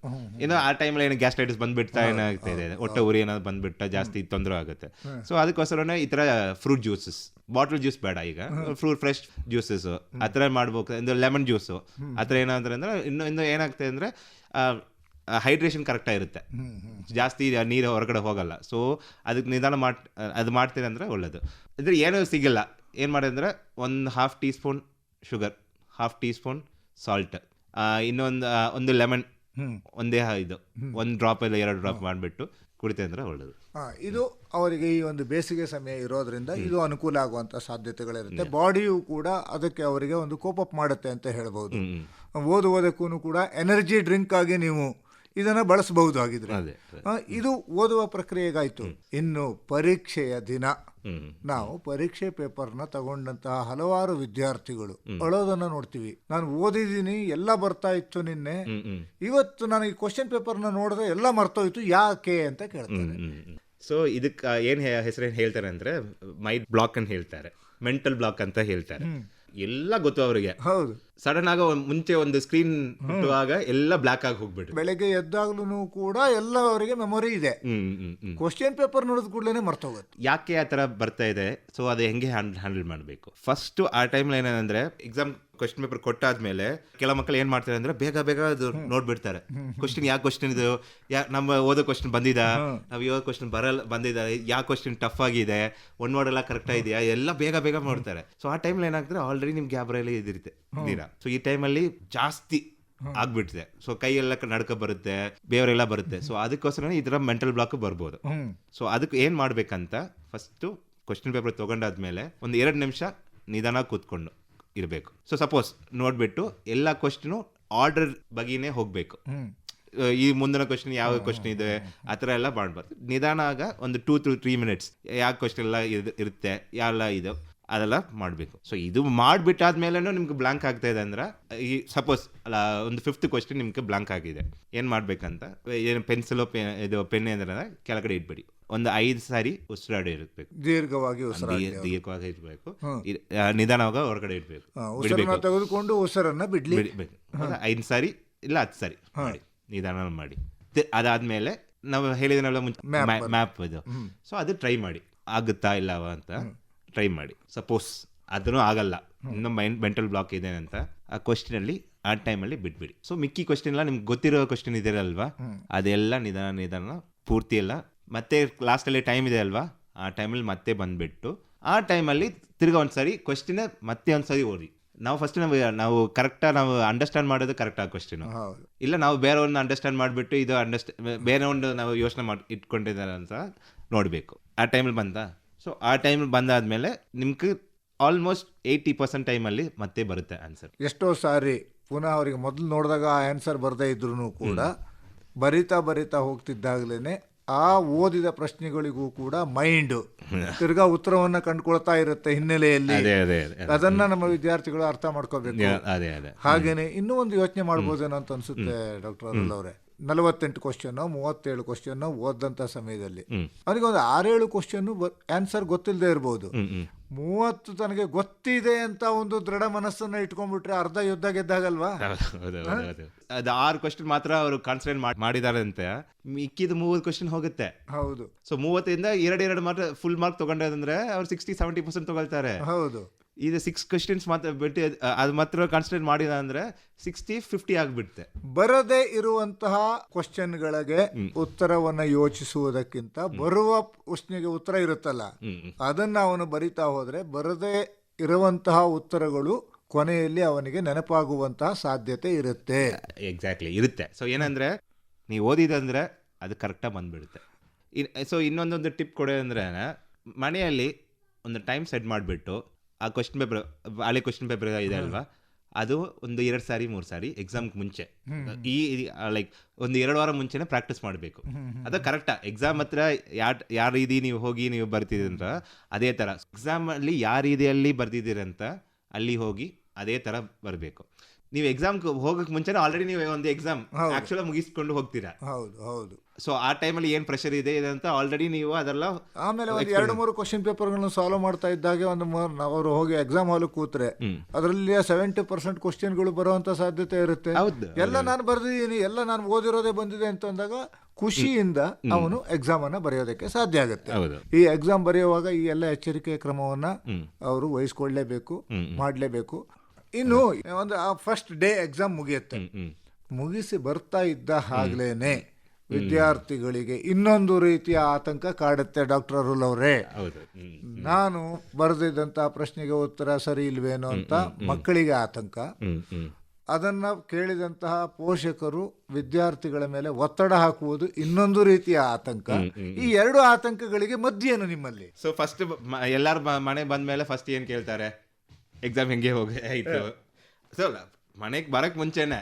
ಇನ್ನು ಆ ಟೈಮಲ್ಲಿ ಏನು ಗ್ಯಾಸ್ಟ್ರೈಟಿಸ್ ಬಂದ್ಬಿಡ್ತಾ ಏನಾಗ್ತಾ ಇದೆ. ಹೊಟ್ಟೆ ಉರಿ ಏನಾದ್ರು ಬಂದ್ಬಿಟ್ಟ ಜಾಸ್ತಿ ತೊಂದರೆ ಆಗುತ್ತೆ. ಸೊ ಅದಕ್ಕೋಸ್ಕರನೇ ಈ ಥರ ಫ್ರೂಟ್ ಜ್ಯೂಸಸ್ ಬಾಟಲ್ ಜ್ಯೂಸ್ ಬೇಡ ಈಗ. ಫ್ರೂಟ್ ಫ್ರೆಶ್ ಜ್ಯೂಸಸ್ ಆ ಥರ ಮಾಡ್ಬೇಕು. ಅಂದ್ರೆ ಲೆಮನ್ ಜ್ಯೂಸು ಆ ಥರ ಏನಾದ್ರೆ ಅಂದ್ರೆ ಇನ್ನು ಇನ್ನು ಏನಾಗ್ತದೆ ಅಂದರೆ ಹೈಡ್ರೇಷನ್ ಕರೆಕ್ಟಾಗಿ ಇರುತ್ತೆ. ಜಾಸ್ತಿ ನೀರು ಹೊರಗಡೆ ಹೋಗಲ್ಲ. ಸೊ ಅದಕ್ಕೆ ನಿಧಾನ ಮಾಡಿ ಅದು ಮಾಡ್ತೀರಿ ಅಂದರೆ ಒಳ್ಳೇದು. ಅಂದರೆ ಏನೂ ಸಿಗಲ್ಲ. ಏನು ಮಾಡಿದ್ರೆ ಅಂದರೆ ಒಂದು half teaspoon sugar half teaspoon salt ಇನ್ನೊಂದು ಒಂದು ಲೆಮನ್ ಒಂದೇ ಇದು. ಒಂದು ಡ್ರಾಪ್ ಇಲ್ಲ ಎರಡು ಡ್ರಾಪ್ ಮಾಡಿಬಿಟ್ಟು ಕುಡಿತೆ ಅಂದರೆ ಒಳ್ಳೆಯದು ಇದು ಅವರಿಗೆ ಈ ಒಂದು ಬೇಸಿಗೆ ಸಮಯ ಇರೋದ್ರಿಂದ ಇದು ಅನುಕೂಲ ಆಗುವಂತ ಸಾಧ್ಯತೆಗಳಿರುತ್ತೆ. ಬಾಡಿಯು ಕೂಡ ಅದಕ್ಕೆ ಅವರಿಗೆ ಒಂದು ಕೋಪಪ್ ಮಾಡುತ್ತೆ ಅಂತ ಹೇಳ್ಬೋದು. ಓದುವುದಕ್ಕೂ ಕೂಡ ಎನರ್ಜಿ ಡ್ರಿಂಕ್ ಆಗಿ ನೀವು ಇದನ್ನ ಬಳಸಬಹುದು ಆಗಿದ್ರೆ ಇದು ಓದುವ ಪ್ರಕ್ರಿಯೆಗಾಯ್ತು. ಇನ್ನು ಪರೀಕ್ಷೆಯ ದಿನ. ನಾವು ಪರೀಕ್ಷೆ ಪೇಪರ್ನ ತಗೊಂಡಂತಹ ಹಲವಾರು ವಿದ್ಯಾರ್ಥಿಗಳು ಅಳೋದನ್ನ ನೋಡ್ತೀವಿ. ನಾನು ಓದಿದ್ದೀನಿ ಎಲ್ಲ ಬರ್ತಾ ಇತ್ತು ನಿನ್ನೆ. ಇವತ್ತು ನನಗೆ ಕ್ವಶನ್ ಪೇಪರ್ನ ನೋಡಿದ್ರೆ ಎಲ್ಲ ಮರ್ತೋಯ್ತು ಯಾಕೆ ಅಂತ ಕೇಳ್ತಾರೆ. ಸೊ ಇದಕ್ಕೆ ಏನು ಹೆಸರೇನು ಹೇಳ್ತಾರೆ ಅಂದ್ರೆ ಮೈಂಡ್ ಬ್ಲಾಕ್ ಅಂತ ಹೇಳ್ತಾರೆ. ಮೆಂಟಲ್ ಬ್ಲಾಕ್ ಅಂತ ಹೇಳ್ತಾರೆ. ಎಲ್ಲ ಗೊತ್ತು ಅವರಿಗೆ. ಹೌದು. ಸಡನ್ ಆಗ ಒಂದ್- ಮುಂಚೆ ಒಂದು ಸ್ಕ್ರೀನ್ ಹುಟ್ಟುವಾಗ ಎಲ್ಲ ಬ್ಲಾಕ್ ಆಗಿ ಹೋಗ್ಬಿಟ್ಟು ಬೆಳಗ್ಗೆ ಎದ್ದಾಗ್ಲೂ ಕೂಡ ಎಲ್ಲ ಅವರಿಗೆ ಮೆಮೊರಿ ಇದೆ. ಹ್ಮ್ ಹ್ಮ್ ಹ್ಮ್ ಕ್ವಶನ್ ಪೇಪರ್ ನೋಡಿದ ಕೂಡಲೇ ಮರ್ತೋಗುತ್ತೆ. ಯಾಕೆ ಆ ತರ ಬರ್ತಾ ಇದೆ? ಸೊ ಅದು ಹೆಂಗೆ ಹ್ಯಾಂಡಲ್ ಮಾಡಬೇಕು? ಫಸ್ಟ್ ಆ ಟೈಮ್ ಲೈನ್ ಏನಂದ್ರೆ ಎಕ್ಸಾಮ್ ಕ್ವಶನ್ ಪೇಪರ್ ಕೊಟ್ಟಾದ್ಮೇಲೆ ಕೆಲ ಮಕ್ಕಳು ಏನ್ ಮಾಡ್ತಾರೆ ಅಂದ್ರೆ ಬೇಗ ಬೇಗ ಅದು ನೋಡ್ಬಿಡ್ತಾರೆ. ಕ್ವಶನ್ ಯಾವ ಕ್ವಶನ್ ಇದು? ಯಾ ನಮ್ಮ ಓದೋ ಕ್ವಶನ್ ಬಂದಿದ? ನಾವು ಯಾವ ಕ್ವಶನ್ ಬರಲ್ಲ ಬಂದಿದ? ಯಾವ ಕ್ವಶನ್ ಟಫ್ ಆಗಿದೆ? ಒನ್ ವರ್ಡ್ ಎಲ್ಲ ಕರೆಕ್ಟ್ ಇದೆಯಾ ಎಲ್ಲ ಬೇಗ ಬೇಗ ಮಾಡ್ತಾರೆ ಸೊ ಆ ಟೈಮ್ಲಿ ಏನಾಗ್ತಾರೆ ಆಲ್ರೆಡಿ ನಿಮ್ಗೆ ಗ್ಯಾಬ್ರಲ್ಲಿ ಇದಿರುತ್ತೆ ಇದ್ದೀರಾ ಸೊ ಈ ಟೈಮಲ್ಲಿ ಜಾಸ್ತಿ ಆಗ್ಬಿಟ್ಟಿದೆ. ಸೊ ಕೈಯೆಲ್ಲ ನಡ್ಕ ಬರುತ್ತೆ ಬೇವರೆಲ್ಲ ಬರುತ್ತೆ. ಸೊ ಅದಕ್ಕೋಸ್ಕರ ಈ ತರ ಮೆಂಟಲ್ ಬ್ಲಾಕ್ ಬರ್ಬೋದು. ಸೊ ಅದಕ್ಕೆ ಏನು ಮಾಡ್ಬೇಕಂತ ಫಸ್ಟ್ ಕ್ವಶನ್ ಪೇಪರ್ ತೊಗೊಂಡಾದ್ಮೇಲೆ ಒಂದು ಎರಡು ನಿಮಿಷ ನಿಧಾನ ಕೂತ್ಕೊಂಡು ಇರಬೇಕು. ಸೊ ಸಪೋಸ್ ನೋಡ್ಬಿಟ್ಟು ಎಲ್ಲ ಕ್ವಶನು ಆರ್ಡರ್ ಬಗ್ಗೆನೇ ಹೋಗಬೇಕು. ಈ ಮುಂದಿನ ಕ್ವಶನ್ ಯಾವ ಕ್ವಶನ್ ಇದೆ ಆ ಥರ ಎಲ್ಲ ಮಾಡ್ಬಾರ್ದು. ನಿಧಾನ ಆಗ ಒಂದು ಟೂ ಟು ತ್ರೀ ಮಿನಿಟ್ಸ್ ಯಾವ ಕ್ವಶನ್ ಎಲ್ಲ ಇರುತ್ತೆ ಯಾವೆಲ್ಲ ಇದು. ಅದೆಲ್ಲ ಮಾಡಬೇಕು. ಸೊ ಇದು ಮಾಡಿಬಿಟ್ಟಾದ್ಮೇಲೆ ನಿಮ್ಗೆ ಬ್ಲಾಂಕ್ ಆಗ್ತಾ ಇದೆ ಅಂದ್ರೆ ಈ ಸಪೋಸ್ ಅಲ್ಲ ಒಂದು ಫಿಫ್ತ್ ಕ್ವಶನ್ ನಿಮ್ಗೆ ಬ್ಲಾಂಕ್ ಆಗಿದೆ. ಏನು ಮಾಡಬೇಕಂತ? ಏನು ಪೆನ್ಸಿಲು ಪೆ ಇದು ಪೆನ್ ಅಂದ್ರೆ ಕೆಳಗಡೆ ಇಟ್ಬಿಡಿ. ಒಂದು ಐದು ಸಾರಿ ಉಸಿರಾಡಿ ಇರಬೇಕು. ದೀರ್ಘವಾಗಿ ದೀರ್ಘವಾಗಿ ಇರಬೇಕು. ನಿಧಾನವಾಗ ಹೊರಗಡೆ ಇಡಬೇಕು. ತೆಗೆದುಕೊಂಡು ಉಸಿರನ್ನ ಬಿಡ್ಲಿ. ಬಿಡಬೇಕು ಐದು ಸಾರಿ ಇಲ್ಲ ಹತ್ತು ಸಾರಿ ಮಾಡಿ. ನಿಧಾನ ಮಾಡಿ. ಅದಾದ್ಮೇಲೆ ನಾವು ಹೇಳಿದನಲ್ಲ ಮುಂಚೆ ಮ್ಯಾಪ್ ಇದು. ಸೊ ಅದು ಟ್ರೈ ಮಾಡಿ. ಆಗುತ್ತಾ ಇಲ್ಲವ ಅಂತ. ಟ್ರೈ ಮಾಡಿ. ಸಪೋಸ್ ಅದನ್ನು ಆಗಲ್ಲ. ಇನ್ನೊಂದು ಮೈಂಡ್ ಮೆಂಟಲ್ ಬ್ಲಾಕ್ ಇದೆ ಅಂತ. ಆ ಕ್ವಶನ್ ಅಲ್ಲಿ ಆ ಟೈಮಲ್ಲಿ ಬಿಟ್ಬಿಡಿ. ಸೊ ಮಿಕ್ಕಿ ಕ್ವಶನ್ ಎಲ್ಲ ನಿಮ್ಗೆ ಗೊತ್ತಿರೋ ಕ್ವಶನ್ ಇದೆ ಅಲ್ವಾ? ಅದೆಲ್ಲ ನಿಧಾನ ನಿಧಾನ ಪೂರ್ತಿ ಎಲ್ಲ. ಮತ್ತೆ ಲಾಸ್ಟಲ್ಲಿ ಟೈಮ್ ಇದೆ ಅಲ್ವಾ? ಆ ಟೈಮಲ್ಲಿ ಮತ್ತೆ ಬಂದ್ಬಿಟ್ಟು ಆ ಟೈಮಲ್ಲಿ ತಿರ್ಗಾ ಒಂದ್ಸರಿ ಕ್ವಶನ್ ಮತ್ತೆ ಒಂದ್ಸರಿ ಓದಿ. ನಾವು ಫಸ್ಟ್ ನಾವು ನಾವು ಕರೆಕ್ಟಾಗಿ ನಾವು ಅಂಡರ್ಸ್ಟ್ಯಾಂಡ್ ಮಾಡೋದು ಕರೆಕ್ಟಾಗಿ ಕ್ವಶನ್ ಇಲ್ಲ ನಾವು ಬೇರೆಯವ್ರನ್ನ ಅಂಡರ್ಸ್ಟ್ಯಾಂಡ್ ಮಾಡಿಬಿಟ್ಟು ಇದು ಅಂಡರ್ಸ್ಟ್ಯಾಂಡ್ ಬೇರೆ ಒಂದು ನಾವು ಯೋಚನೆ ಮಾಡಿ ಇಟ್ಕೊಂಡಿದ್ದಾರೆ ಅಂತ ನೋಡಬೇಕು. ಆ ಟೈಮಲ್ಲಿ ಬಂದ? ಸೊ ಆ ಟೈಮಿಗೆ ಬಂದಾದ ಮೇಲೆ ನಿಮ್ಗೆ ಆಲ್ಮೋಸ್ಟ್ ಏಯ್ಟಿ ಪರ್ಸೆಂಟ್ ಟೈಮಲ್ಲಿ ಮತ್ತೆ ಬರುತ್ತೆ ಆನ್ಸರ್ ಎಷ್ಟೋ ಸಾರಿ ಪುನಃ ಅವರಿಗೆ ಮೊದಲು ನೋಡಿದಾಗ ಆ ಆನ್ಸರ್ ಬರದೇ ಇದ್ರೂ ಕೂಡ ಬರಿತಾ ಬರಿತಾ ಹೋಗ್ತಿದ್ದಾಗಲೇ ಆ ಓದಿದ ಪ್ರಶ್ನೆಗಳಿಗೂ ಕೂಡ ಮೈಂಡ್ ತಿರ್ಗಾ ಉತ್ತರವನ್ನ ಕಂಡುಕೊಳ್ತಾ ಇರುತ್ತೆ ಹಿನ್ನೆಲೆಯಲ್ಲಿ. ಅದೇ ಅದೇ ಅದೇ ಅದನ್ನ ನಮ್ಮ ವಿದ್ಯಾರ್ಥಿಗಳು ಅರ್ಥ ಮಾಡ್ಕೋಬೇಕು. ಅದೇ ಅದೇ. ಹಾಗೇನೆ ಇನ್ನೂ ಒಂದು ಯೋಚನೆ ಮಾಡ್ಬೋದೇನೋ ಅಂತ ಅನ್ಸುತ್ತೆ ಡಾಕ್ಟರ್ ಅವರೇ. ನಲವತ್ತೆಂಟು ಕ್ವಶನ್ ಮೂವತ್ತೇಳು ಕ್ವಶನ್ ಓದಂತ ಸಮಯದಲ್ಲಿ. ಅವನಿಗೆ ಒಂದು ಆರೇಳು ಕ್ವಶನ್ ಆನ್ಸರ್ ಗೊತ್ತಿಲ್ಲದೆ ಇರಬಹುದು ಮೂವತ್ತು ತನಗೆ ಗೊತ್ತಿದೆ ಅಂತ ಒಂದು ದೃಢ ಮನಸ್ಸನ್ನ ಇಟ್ಕೊಂಡ್ಬಿಟ್ರೆ ಅರ್ಧ ಯುದ್ಧ ಗೆದ್ದಾಗಲ್ವಾ. ಅದು ಆರು ಕ್ವಶನ್ ಮಾತ್ರ ಅವರು ಕಾನ್ಸಂಟ್ರೇಟ್ ಮಾಡಿದ್ದಾರೆ ಅಂತ ಮಿಕ್ಕಿದ ಮೂವತ್ತು ಕ್ವಶನ್ ಹೋಗುತ್ತೆ. ಹೌದು. ಸೊ ಮೂವತ್ತರಿಂದ ಎರಡು ಎರಡು ಮಾತ್ರ ಫುಲ್ ಮಾರ್ಕ್ ತಗೊಂಡ್ರೆ ಅವ್ರು ಸಿಕ್ಸ್ಟಿ ಸೆವೆಂಟಿ ಪರ್ಸೆಂಟ್ ತಗೊಳ್ತಾರೆ. ಹೌದು. ಇದು ಸಿಕ್ಸ್ ಕ್ವಶನ್ಸ್ ಮಾತ್ರ ಬಿಟ್ಟು ಅದು ಮಾತ್ರ ಕಾನ್ಸಂಟ್ರೇಟ್ ಮಾಡಿದ ಅಂದ್ರೆ ಸಿಕ್ಸ್ಟಿ ಫಿಫ್ಟಿ ಆಗಿಬಿಡುತ್ತೆ. ಬರದೇ ಇರುವಂತಹ ಕ್ವಶನ್ಗಳಿಗೆ ಉತ್ತರವನ್ನು ಯೋಚಿಸುವುದಕ್ಕಿಂತ ಬರುವ ಪ್ರಶ್ನೆಗೆ ಉತ್ತರ ಇರುತ್ತಲ್ಲ. ಅದನ್ನ ಅವನು ಬರಿತಾ ಹೋದ್ರೆ ಬರದೇ ಇರುವಂತಹ ಉತ್ತರಗಳು ಕೊನೆಯಲ್ಲಿ ಅವನಿಗೆ ನೆನಪಾಗುವಂತಹ ಸಾಧ್ಯತೆ ಇರುತ್ತೆ. ಎಕ್ಸಾಕ್ಟ್ಲಿ ಇರುತ್ತೆ. ಸೊ ಏನಂದ್ರೆ ನೀವು ಓದಿದಂದ್ರೆ ಅದು ಕರೆಕ್ಟಾಗಿ ಬಂದ್ಬಿಡುತ್ತೆ. ಸೊ ಇನ್ನೊಂದೊಂದು ಟಿಪ್ ಕೊಡೋದಂದ್ರೆ ಮನೆಯಲ್ಲಿ ಒಂದು ಟೈಮ್ ಸೆಟ್ ಮಾಡಿಬಿಟ್ಟು ಆ ಕ್ವಶನ್ ಪೇಪರ್ ಹಳೆ ಕ್ವಶನ್ ಪೇಪರ್ ಇದೆ ಅಲ್ವಾ? ಅದು ಒಂದು ಎರಡು ಸಾರಿ ಮೂರು ಸಾರಿ ಎಕ್ಸಾಮ್ ಮುಂಚೆ. ಈ ಲೈಕ್ ಒಂದು ಎರಡು ವಾರ ಮುಂಚೆನೇ ಪ್ರಾಕ್ಟೀಸ್ ಮಾಡಬೇಕು. ಅದು ಕರೆಕ್ಟಾ ಎಕ್ಸಾಮ್ ಹತ್ರ ಯಾರು ಯಾವ ರೀತಿ ನೀವು ಹೋಗಿ ನೀವು ಬರ್ತಿದ್ದೀರಂತ ಅದೇ ಥರ ಎಕ್ಸಾಮಲ್ಲಿ ಯಾವ ರೀತಿಯಲ್ಲಿ ಬರ್ತಿದ್ದೀರಂತ ಅಲ್ಲಿ ಹೋಗಿ ಅದೇ ಥರ ಬರಬೇಕು. ನೀವು ಎಕ್ಸಾಮ್ ಹೋಗಕ್ಕೆ ಮುಂಚೆನೇ ಆಲ್ರೆಡಿ ನೀವು ಒಂದು ಎಕ್ಸಾಮ್ ಆ್ಯಕ್ಚುಲಾಗಿ ಆಕ್ಚುಲಿ ಮುಗಿಸ್ಕೊಂಡು ಹೋಗ್ತೀರಾ? ಹೌದು ಹೌದು. ಸೊ ಆ ಟೈಮಲ್ಲಿ ಏನು ಪ್ರೆಷರ್ ಇದೆ ಅಂತ ಆಲ್ರೆಡಿ ನೀವು ಅದೆಲ್ಲ ಆಮೇಲೆ ಒಂದು ಎರಡು ಮೂರು ಕ್ವಶನ್ ಪೇಪರ್ಗಳನ್ನು ಸಾಲ್ವ್ ಮಾಡ್ತಾ ಇದ್ದಾಗೆ ಒಂದು ಅವರು ಹೋಗಿ ಎಕ್ಸಾಮ್ ಹಾಲ್ ಕೂತ್ರೆ. ಅದರಲ್ಲಿ ಸೆವೆಂಟಿ ಪರ್ಸೆಂಟ್ ಕ್ವಶನ್ಗಳು ಬರುವಂತ ಸಾಧ್ಯತೆ ಇರುತ್ತೆ. ಎಲ್ಲ ನಾನು ಬರೆದಿದ್ದೀನಿ ಎಲ್ಲ ನಾನು ಓದಿರೋದೇ ಬಂದಿದೆ ಅಂತ ಅಂದಾಗ ಖುಷಿಯಿಂದ ಅವನು ಎಕ್ಸಾಮ್ ಅನ್ನ ಬರೆಯೋದಕ್ಕೆ ಸಾಧ್ಯ ಆಗುತ್ತೆ. ಈ ಎಕ್ಸಾಮ್ ಬರೆಯುವಾಗ ಈ ಎಲ್ಲ ಎಚ್ಚರಿಕೆ ಕ್ರಮವನ್ನ. ಅವರು ವಹಿಸ್ಕೊಳ್ಳೇಬೇಕು ಹ್ಮ್, ಮಾಡಲೇಬೇಕು. ಇನ್ನು ಒಂದು ಫಸ್ಟ್ ಡೇ ಎಕ್ಸಾಮ್ ಮುಗಿಯುತ್ತೆ. ಮುಗಿಸಿ ಬರ್ತಾ ಇದ್ದ ಹಾಗ್ಲೇನೆ ವಿದ್ಯಾರ್ಥಿಗಳಿಗೆ ಇನ್ನೊಂದು ರೀತಿಯ ಆತಂಕ ಕಾಡುತ್ತೆ ಡಾಕ್ಟರ್ ಅರುಲ್ ಅವರೇ. ಹೌದು. ನಾನು ಬರೆದಿದ್ದಂತಹ ಪ್ರಶ್ನೆಗೆ ಉತ್ತರ ಸರಿ ಇಲ್ವೇನೋ ಅಂತ ಮಕ್ಕಳಿಗೆ ಆತಂಕ. ಅದನ್ನ ಕೇಳಿದಂತಹ ಪೋಷಕರು ವಿದ್ಯಾರ್ಥಿಗಳ ಮೇಲೆ ಒತ್ತಡ ಹಾಕುವುದು ಇನ್ನೊಂದು ರೀತಿಯ ಆತಂಕ. ಈ ಎರಡು ಆತಂಕಗಳಿಗೆ ಮಧ್ಯೇನು ನಿಮ್ಮಲ್ಲಿ? ಸೊ ಫಸ್ಟ್ ಎಲ್ಲಾರು ಮನೆ ಬಂದ್ಮೇಲೆ ಫಸ್ಟ್ ಏನ್ ಕೇಳ್ತಾರೆ? ಎಕ್ಸಾಮ್ ಹೆಂಗೆ ಹೋಗಿ ಆಯ್ತು ಸೊ ಮನೆಗೆ ಬರಕ್ ಮುಂಚೆನೆ.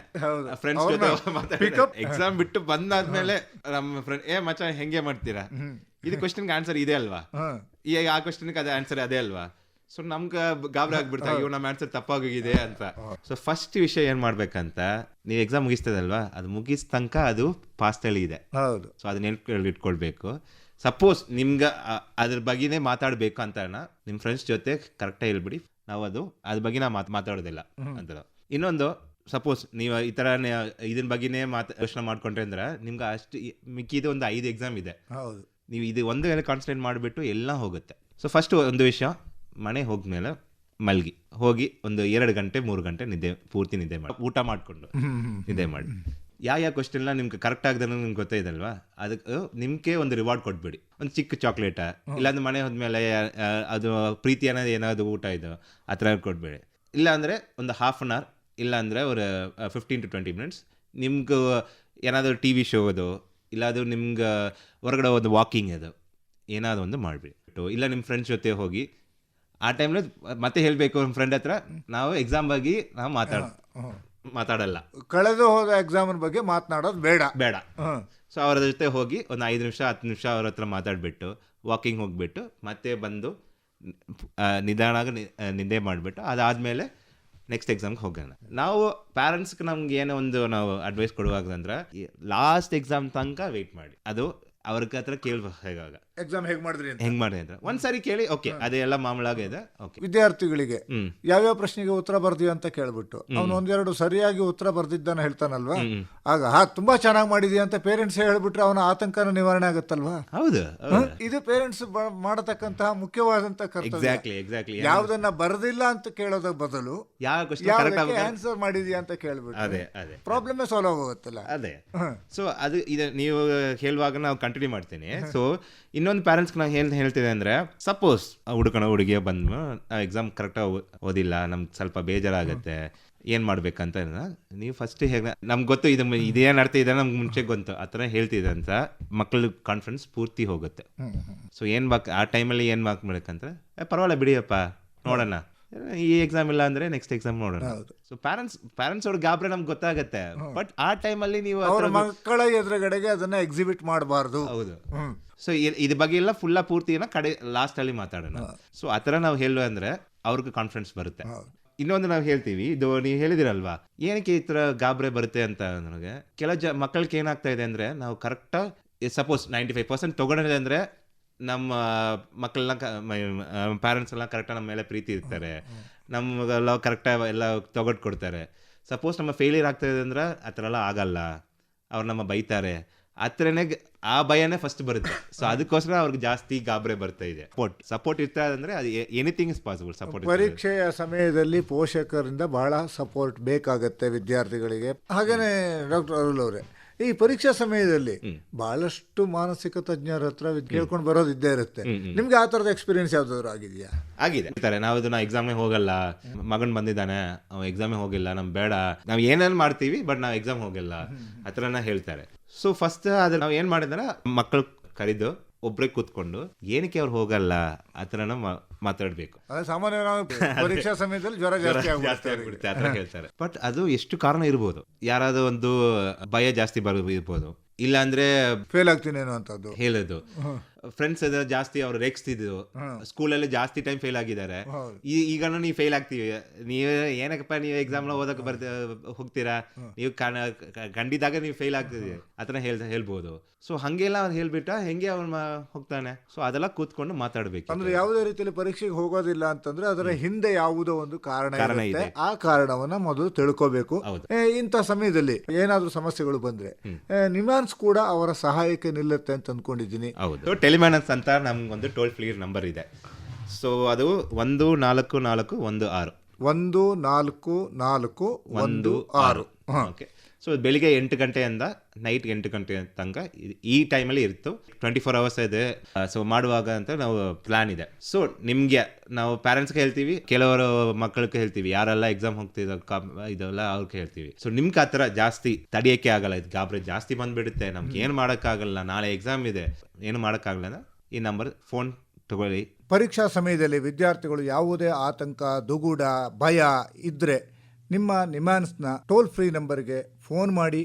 ಫ್ರೆಂಡ್ಸ್ ಜೊತೆ ಎಕ್ಸಾಮ್ ಬಿಟ್ಟು ಬಂದಾದ್ಮೇಲೆ ನಮ್ಮ ಫ್ರೆಂಡ್ ಏ ಮಚ್ಚ ಹೆಂಗೆ ಮಾಡ್ತೀರಾ? ಇದು ಕ್ವಶನ್ಗೆ ಆನ್ಸರ್ ಇದೆ ಅಲ್ವಾ? ಈಗ ಈ ಆ ಕ್ವಶನ್ಗೆ ಅದೇ ಆನ್ಸರ್ ಅದೇ ಅಲ್ವಾ? ಸೊ ನಮ್ಗೆ ಗಾಬರಿ ಆಗ್ಬಿಡ್ತಾ ಇವ್ ನಮ್ಮ ಆನ್ಸರ್ ತಪ್ಪಾಗೋಗಿದೆ ಅಂತ. ಸೊ ಫಸ್ಟ್ ವಿಷಯ ಏನ್ ಮಾಡ್ಬೇಕಂತ ನೀವು ಎಕ್ಸಾಮ್ ಮುಗಿಸ್ತದಲ್ವಾ? ಅದು ಮುಗಿಸ್ ತನಕ ಅದು ಪಾಸ್ಟಲ್ಲಿ ಇದೆ ಹೌದು. ಸೊ ಅದನ್ನ ನೆನ್ಪಲ್ಲಿ ಇಟ್ಕೊಳ್ಬೇಕು? ಸಪೋಸ್ ನಿಮ್ಗೆ ಅದ್ರ ಬಗ್ಗೆನೇ ಮಾತಾಡಬೇಕು ಅಂತ ನಿಮ್ಮ ಫ್ರೆಂಡ್ಸ್ ಜೊತೆ ಕರೆಕ್ಟಾಗಿ ಹೇಳ್ಬಿಡಿ. ನಾವು ಅದು ಅದ್ರ ಬಗ್ಗೆ ನಾವು ಮಾತ್ ಮಾತಾಡೋದಿಲ್ಲ ಅಂತ ಇನ್ನೊಂದು ಸಪೋಸ್ ನೀವು ಈ ತರ ಇದನ್ನ ಬಗ್ಗೆನೇ ಮಾತು ಯೋಚನೆ ಮಾಡ್ಕೊಂಡ್ರೆ ಅಂದ್ರೆ ನಿಮ್ಗೆ ಅಷ್ಟು ಮಿಕ್ಕಿದ ಒಂದು ಐದು ಎಕ್ಸಾಮ್ ಇದೆ. ಹೌದು. ನೀವು ಇದು ಒಂದು ಮೇಲೆ ಕಾನ್ಸಂಟ್ರೇಟ್ ಮಾಡಿಬಿಟ್ಟು ಎಲ್ಲ ಹೋಗುತ್ತೆ. ಸೊ ಫಸ್ಟ್ ಒಂದು ವಿಷಯ ಮನೆ ಹೋಗ್ಮೇಲೆ ಮಲ್ಗಿ. ಹೋಗಿ ಒಂದು ಎರಡು ಗಂಟೆ ಮೂರು ಗಂಟೆ ನಿದ್ದೆ ಪೂರ್ತಿ ನಿದ್ದೆ ಮಾಡಿ ಊಟ ಮಾಡಿಕೊಂಡು ನಿದ್ದೆ ಮಾಡಿ. ಯಾವ ಯಾವ ಕ್ವಶನ್ಲ ನಿಮ್ಗೆ ಕರೆಕ್ಟ್ ಆಗದ ನಿಮ್ಗೆ ಗೊತ್ತಾಯ್ತಲ್ವಾ ಅದಕ್ಕೆ ನಿಮ್ಗೆ ಒಂದು ರಿವಾರ್ಡ್ ಕೊಟ್ಬಿಡಿ. ಒಂದು ಚಿಕ್ಕ ಚಾಕ್ಲೇಟ ಇಲ್ಲಾಂದ್ರೆ ಮನೆ ಹೋದ್ಮೇಲೆ ಅದು ಪ್ರೀತಿ ಅನ್ನೋದು ಏನಾದ್ರು ಊಟ ಇದು ಆ ಥರ ಕೊಟ್ಬೇಡಿ. ಇಲ್ಲ ಅಂದರೆ ಒಂದು ಹಾಫ್ ಅನ್ ಅವರ್ ಇಲ್ಲ ಅವರು ಫಿಫ್ಟೀನ್ ಟು ಟ್ವೆಂಟಿ ಮಿನಿಟ್ಸ್ ನಿಮ್ಗೆ ಏನಾದರೂ ಟಿ ವಿ ಶೋ ಅದು ಇಲ್ಲಾದರೂ ನಿಮ್ಗೆ ಹೊರಗಡೆ ಒಂದು ವಾಕಿಂಗ್ ಅದು ಏನಾದರೂ ಒಂದು ಮಾಡಿಬಿಟ್ಟು ಇಲ್ಲ ನಿಮ್ಮ ಫ್ರೆಂಡ್ಸ್ ಜೊತೆ ಹೋಗಿ ಆ ಟೈಮ್ಲಿ ಮತ್ತೆ ಹೇಳಬೇಕು ನಿಮ್ಮ ಫ್ರೆಂಡ್ ಹತ್ರ ನಾವು ಎಕ್ಸಾಮ್ ಬಗ್ಗೆ ನಾವು ಮಾತಾಡ ಮಾತಾಡಲ್ಲ. ಕಳೆದು ಹೋದ ಎಕ್ಸಾಮ್ ಬಗ್ಗೆ ಮಾತನಾಡೋದು ಬೇಡ. ಬೇಡ. ಸೊ ಅವರ ಜೊತೆ ಹೋಗಿ ಒಂದು ಐದು ನಿಮಿಷ ಹತ್ತು ನಿಮಿಷ ಅವ್ರ ಹತ್ರ ಮಾತಾಡಿಬಿಟ್ಟು ವಾಕಿಂಗ್ ಹೋಗಿಬಿಟ್ಟು ಮತ್ತೆ ಬಂದು ನಿಧಾನಾಗ ನಿ- ನಿಂದೆ ನಿದ್ದೆ ಮಾಡಿಬಿಟ್ಟು ಅದಾದಮೇಲೆ ನೆಕ್ಸ್ಟ್ ಎಕ್ಸಾಮ್ಗೆ ಹೋಗೋಣ. ನಾವು ಪ್ಯಾರೆಂಟ್ಸ್ಗೆ ನಮ್ಗೆ ಏನೋ ಒಂದು ನಾವು ಅಡ್ವೈಸ್ ಕೊಡುವಾಗ ಅಂದ್ರೆ ಲಾಸ್ಟ್ ಎಕ್ಸಾಮ್ ತನಕ ವೆಯ್ಟ್ ಮಾಡಿ. ಅದು ಅವ್ರಿಗೆ ಹತ್ರ ಹೇಗಾಗ. ಎಕ್ಸಾಮ್ ಹೇಗೆ ಮಾಡಿದ್ರಿ ಅಂತ. ಹೆಂಗ್ ಮಾಡಿ ಅಂತ. ಒಂದ್ಸರಿ ಕೇಳಿ ಓಕೆ ಅದೆಲ್ಲ ಮಾಮೂಲಾಗಿದೆ ಓಕೆ. ವಿದ್ಯಾರ್ಥಿಗಳಿಗೆ ಯಾವ್ಯಾವ ಪ್ರಶ್ನೆಗೆ ಉತ್ತರ ಬರ್ದಿ ಅಂತ ಕೇಳ್ಬಿಟ್ಟು ಅವ್ನು ಒಂದೆರಡು ಸರಿಯಾಗಿ ಉತ್ತರ ಬರ್ದಿದ್ದಾನೆ ಹೇಳ್ತಾನಲ್ವಾ? ಆಗ ಹಾ ತುಂಬಾ ಚೆನ್ನಾಗಿ ಮಾಡಿದೀಯ? ಅಂತ ಪೇರೆಂಟ್ಸ್ ಹೇಳ್ಬಿಟ್ರೆ ಅವನ ಆತಂಕನ ನಿವಾರಣೆ ಆಗುತ್ತಲ್ವಾ? ಹೌದು ಇದು ಪೇರೆಂಟ್ಸ್ ಮಾಡತಕ್ಕಂತಹ ಮುಖ್ಯವಾದಂತ ಕರ್ತವ್ಯ. ಯಾವ್ದನ್ನ ಬರದಿಲ್ಲ ಅಂತ ಕೇಳೋದಕ್ಕೆ ಬದಲು ಆನ್ಸರ್ ಮಾಡಿದ್ಯಾ ಅಂತ ಕೇಳ್ಬಿಟ್ಟು ಪ್ರಾಬ್ಲಮ್ ಸಾಲ್ವ್ ಆಗುತ್ತಲ್ಲ ಅದೇ. ಸೊ ಅದು ಇದು ನೀವು ಹೇಳುವಾಗ ನಾವು ಕಂಟಿನ್ಯೂ ಮಾಡ್ತೀನಿ. ಸೊ ಇನ್ನೊಂದು ಪ್ಯಾರೆಂಟ್ಸ್ಗೆ ನಾವು ಏನು ಹೇಳ್ತಿದೆ ಅಂದರೆ ಸಪೋಸ್ ಹುಡುಗನ ಹುಡುಗಿಯ ಬಂದು ಎಕ್ಸಾಮ್ ಕರೆಕ್ಟಾಗಿ ಓದಿಲ್ಲ ನಮ್ಗೆ ಸ್ವಲ್ಪ ಬೇಜಾರಾಗುತ್ತೆ ಏನು ಮಾಡ್ಬೇಕಂತ ನೀವು ಫಸ್ಟ್ ಹೇಗೆ ನಮ್ಗೆ ಗೊತ್ತು ಇದು ಇದೇನು ಅರ್ಥ ಇದೆ ನಮ್ಗೆ ಮುಂಚೆ ಗೊತ್ತು. ಆ ಥರ ಹೇಳ್ತಿದೆ ಅಂತ ಮಕ್ಕಳ ಕಾನ್ಫಿಡೆನ್ಸ್ ಪೂರ್ತಿ ಹೋಗುತ್ತೆ. ಸೊ ಏನು ಬಾಕ್ ಆ ಟೈಮಲ್ಲಿ ಏನು ಮಾಡ್ಬೇಕಂದ್ರೆ ಏ ಪರವಾಗಿಲ್ಲ ಬಿಡಿಯಪ್ಪ ನೋಡೋಣ. ಈ ಎಕ್ಸಾಮ್ ಇಲ್ಲ ಅಂದ್ರೆ ನೆಕ್ಸ್ಟ್ ಎಕ್ಸಾಮ್ ನೋಡೋಣ. ಸೊ ಪ್ಯಾರೆಂಟ್ಸ್ ಪ್ಯಾರೆಂಟ್ಸ್ ಅವ್ರ ಗಾಬ್ರೆ ನಮ್ಗೆ ಗೊತ್ತಾಗತ್ತೆ. ಬಟ್ ಆ ಟೈಮಲ್ಲಿ ನೀವು ಅವ್ರ ಮಕ್ಕಳ ಎದುರುಗಡೆಗೆ ಅದನ್ನ ಎಕ್ಸಿಬಿಟ್ ಮಾಡಬಾರ್ದು. ಹೌದು. ಸೊ ಇದ್ರ ಬಗ್ಗೆ ಎಲ್ಲ ಫುಲ್ಲ ಪೂರ್ತಿನ ಕಡೆ ಲಾಸ್ಟ್ ಅಲ್ಲಿ ಮಾತಾಡೋಣ. ಸೊ ಆತರ ಥರ ನಾವು ಹೇಳುವ ಅಂದ್ರೆ ಅವ್ರಿಗೆ ಕಾನ್ಫಿಡೆನ್ಸ್ ಬರುತ್ತೆ. ಇನ್ನೊಂದು ನಾವು ಹೇಳ್ತೀವಿ ಇದು ನೀವು ಹೇಳಿದಿರಲ್ವಾ? ಏನಕ್ಕೆ ಈ ತರ ಗಾಬರೆ ಬರುತ್ತೆ ಅಂತ ನನಗೆ? ಕೆಲವು ಜ ಮಕ್ಕಳಿಗೆ ಏನಾಗ್ತಾ ಇದೆ ಅಂದ್ರೆ ನಾವು correct suppose ninety five percent ತೊಗೊಂಡಿದೆ ಅಂದರೆ ನಮ್ಮ ಮಕ್ಕಳನ್ನ ಪ್ಯಾರೆಂಟ್ಸ್ ಎಲ್ಲ ಕರೆಕ್ಟಾಗಿ ನಮ್ಮ ಮೇಲೆ ಪ್ರೀತಿ ಇರ್ತಾರೆ ನಮಗೆಲ್ಲ ಕರೆಕ್ಟಾಗಿ ಎಲ್ಲ ತೊಗೊಟ್ ಕೊಡ್ತಾರೆ ಸಪೋಸ್ ನಮ್ಮ ಫೇಲಿಯರ್ ಆಗ್ತಾ ಇದೆ ಅಂದ್ರೆ ಆ ಥರ ಎಲ್ಲ ಆಗಲ್ಲ. ಅವ್ರು ನಮ್ಮ ಬೈತಾರೆ. ಆ ಥರನೇ ಆ ಭಯನೇ ಫಸ್ಟ್ ಬರುತ್ತೆ. ಸೊ ಅದಕ್ಕೋಸ್ಕರ ಅವ್ರಿಗೆ ಜಾಸ್ತಿ ಗಾಬರೆ ಬರ್ತಾ ಇದೆ. ಸಪೋರ್ಟ್ ಸಪೋರ್ಟ್ ಇರ್ತಾ ಅಂದ್ರೆ ಅದು ಎನಿಥಿಂಗ್ ಇಸ್ ಪಾಸಿಬಲ್ ಸಪೋರ್ಟ್ ಪರೀಕ್ಷೆಯ ಸಮಯದಲ್ಲಿ ಪೋಷಕರಿಂದ ಬಹಳ ಸಪೋರ್ಟ್ ಬೇಕಾಗತ್ತೆ ವಿದ್ಯಾರ್ಥಿಗಳಿಗೆ. ಹಾಗೇನೆ ಡಾಕ್ಟರ್ ಅರುಲ್ ಅವರೇ ಈ ಪರೀಕ್ಷಾ ಸಮಯದಲ್ಲಿ ಬಹಳಷ್ಟು ಮಾನಸಿಕ ತಜ್ಞರ ಹತ್ರ ಕೇಳ್ಕೊಂಡು ಬರೋದು ಇದ್ದೇ ಇರುತ್ತೆ. ನಿಮ್ಗೆ ಆ ತರದ ಎಕ್ಸ್ಪೀರಿಯನ್ಸ್ ಯಾವ್ದಾದ್ರು ಆಗಿದೆಯಾ? ಆಗಿದೆ. ಹೇಳ್ತಾರೆ ನಾವು ಇದನ್ನ ಗೆ ಹೋಗಲ್ಲ. ಮಗನ್ ಬಂದಿದ್ದಾನೆ ಅವ ಎಕ್ಸಾಮ್ಗೆ ಹೋಗಿಲ್ಲ ನಮ್ ಬೇಡ. ನಾವು ಏನೇನ್ ಮಾಡ್ತೀವಿ ಬಟ್ ನಾವು ಎಕ್ಸಾಮ್ ಹೋಗಿಲ್ಲ. ಆ ಥರನ ಹೇಳ್ತಾರೆ. ಸೊ ಫಸ್ಟ್ ಅದ್ರ ನಾವು ಏನು ಮಾಡಿದ್ರೆ ಮಕ್ಕಳು ಕರೆದು ಒಬ್ರೇ ಕೂತ್ಕೊಂಡು ಏನಕ್ಕೆ ಅವ್ರು ಹೋಗಲ್ಲ ಆ ಥರನ ಮಾತಾಡ್ಬೇಕು. ಪರೀಕ್ಷಾ ಸಮಯದಲ್ಲಿ ಜ್ವರ ಜಾಸ್ತಿ ಆಗ್ಬಿಡುತ್ತೆ ಆ ಥರ ಹೇಳ್ತಾರೆ. ಬಟ್ ಅದು ಎಷ್ಟು ಕಾರಣ ಇರ್ಬೋದು. ಯಾರಾದ್ರೂ ಒಂದು ಭಯ ಜಾಸ್ತಿ ಬರ ಇರ್ಬೋದು. ಇಲ್ಲಾಂದ್ರೆ ಫೇಲ್ ಆಗ್ತೀನೇನೋ ಅಂತದ್ದು ಹೇಳೋದು. ಫ್ರೆಂಡ್ಸ್ ಜಾಸ್ತಿ ಅವ್ರು ರೇಗಿಸ್ತಿದ್ರು. ಸ್ಕೂಲಲ್ಲಿ ಜಾಸ್ತಿ ಟೈಮ್ ಫೇಲ್ ಆಗಿದ್ದಾರೆ. ಈಗ ನೀವು ಫೇಲ್ ಆಗ್ತೀವಿ. ನೀವು ಏನಕ್ಕಪ್ಪ ನೀವು ಎಕ್ಸಾಮ್ ಓದಕ್ಕೆ ಬರ್ತ ಹೋಗ್ತೀರಾ? ನೀವು ಕಂಡಿದಾಗ ನೀವು ಫೇಲ್ ಆಗ್ತಿದ್ದೀರಿ ಅದನ್ನ ಹೇಳ್ ಹೇಳ್ಬೋದು. ಸೊ ಹಂಗೆಲ್ಲ ಅವ್ನು ಹೇಳ್ಬಿಟ್ಟ ಹೆಂಗೆ ಅವ್ನು ಹೋಗ್ತಾನೆ? ಸೊ ಅದೆಲ್ಲ ಕೂತ್ಕೊಂಡು ಮಾತಾಡ್ಬೇಕು ಅಂದ್ರೆ ಯಾವುದೇ ರೀತಿಯಲ್ಲಿ ಪರೀಕ್ಷೆಗೆ ಹೋಗೋದಿಲ್ಲ ಅಂತಂದ್ರೆ ಅದರ ಹಿಂದೆ ಯಾವುದೋ ಒಂದು ಕಾರಣ ಇರುತ್ತೆ. ಇದೆ. ಆ ಕಾರಣವನ್ನ ಮೊದಲು ತಿಳ್ಕೋಬೇಕು. ಇಂಥ ಸಮಯದಲ್ಲಿ ಏನಾದ್ರೂ ಸಮಸ್ಯೆಗಳು ಬಂದ್ರೆ ನಿಮಾನ್ಸ್ ಕೂಡ ಅವರ ಸಹಾಯಕ್ಕೆ ನಿಲ್ಲುತ್ತೆ ಅಂತ ಅಂದ್ಕೊಂಡಿದ್ದೀನಿ. ಹೌದು ಟೆಲಿಮ್ಯಾನಸ್ ಅಂತ ನಮ್ಗೊಂದು ಟೋಲ್ ಫ್ರೀ ನಂಬರ್ ಇದೆ. ಸೊ ಅದು ಒಂದು ನಾಲ್ಕು ನಾಲ್ಕು ಒಂದು ಆರು. ಒಂದು ನಾಲ್ಕು ನಾಲ್ಕು ಒಂದು ಆರು. ಓಕೆ ಸೊ ಬೆಳಿಗ್ಗೆ ಎಂಟು ಗಂಟೆಯಿಂದ ನೈಟ್ ಎಂಟು ಗಂಟೆ ತನಕ ಈ ಟೈಮಲ್ಲಿ ಇತ್ತು ಟ್ವೆಂಟಿ ಫೋರ್ ಅವರ್ಸ್ ಇದೆ. ಸೊ ಮಾಡುವಾಗ ಅಂತ ನಾವು ಪ್ಲಾನ್ ಇದೆ. ಸೊ ನಿಮಗೆ, ನಾವು ಪ್ಯಾರೆಂಟ್ಸ್ಗೆ ಹೇಳ್ತೀವಿ, ಕೆಲವರು ಮಕ್ಕಳಿಗೆ ಹೇಳ್ತೀವಿ, ಯಾರೆಲ್ಲ ಎಕ್ಸಾಮ್ ಹೋಗ್ತಿದ್ದಾರೆ ಇದೆಲ್ಲ ಅವ್ರಿಗೆ ಹೇಳ್ತೀವಿ. ಸೊ ನಿಮ್ಗೆ ಆ ಥರ ಜಾಸ್ತಿ ತಡಿಯೋಕ್ಕೆ ಆಗಲ್ಲ. ಇದು ಗಾಬರಿ ಜಾಸ್ತಿ ಬಂದುಬಿಡುತ್ತೆ. ನಮ್ಗೆ ಏನು ಮಾಡೋಕ್ಕಾಗಲ್ಲ. ನಾಳೆ ಎಕ್ಸಾಮ್ ಇದೆ. ಏನು ಮಾಡೋಕ್ಕಾಗಲ್ಲ ಈ ನಂಬರ್ ಫೋನ್ ತಗೊಳ್ಳಿ. ಪರೀಕ್ಷಾ ಸಮಯದಲ್ಲಿ ವಿದ್ಯಾರ್ಥಿಗಳು ಯಾವುದೇ ಆತಂಕ, ದುಗುಡ, ಭಯ ಇದ್ದರೆ ನಿಮ್ಮ ನಿಮಾನ್ಸ್ನ ಟೋಲ್ ಫ್ರೀ ನಂಬರ್ಗೆ ಫೋನ್ ಮಾಡಿ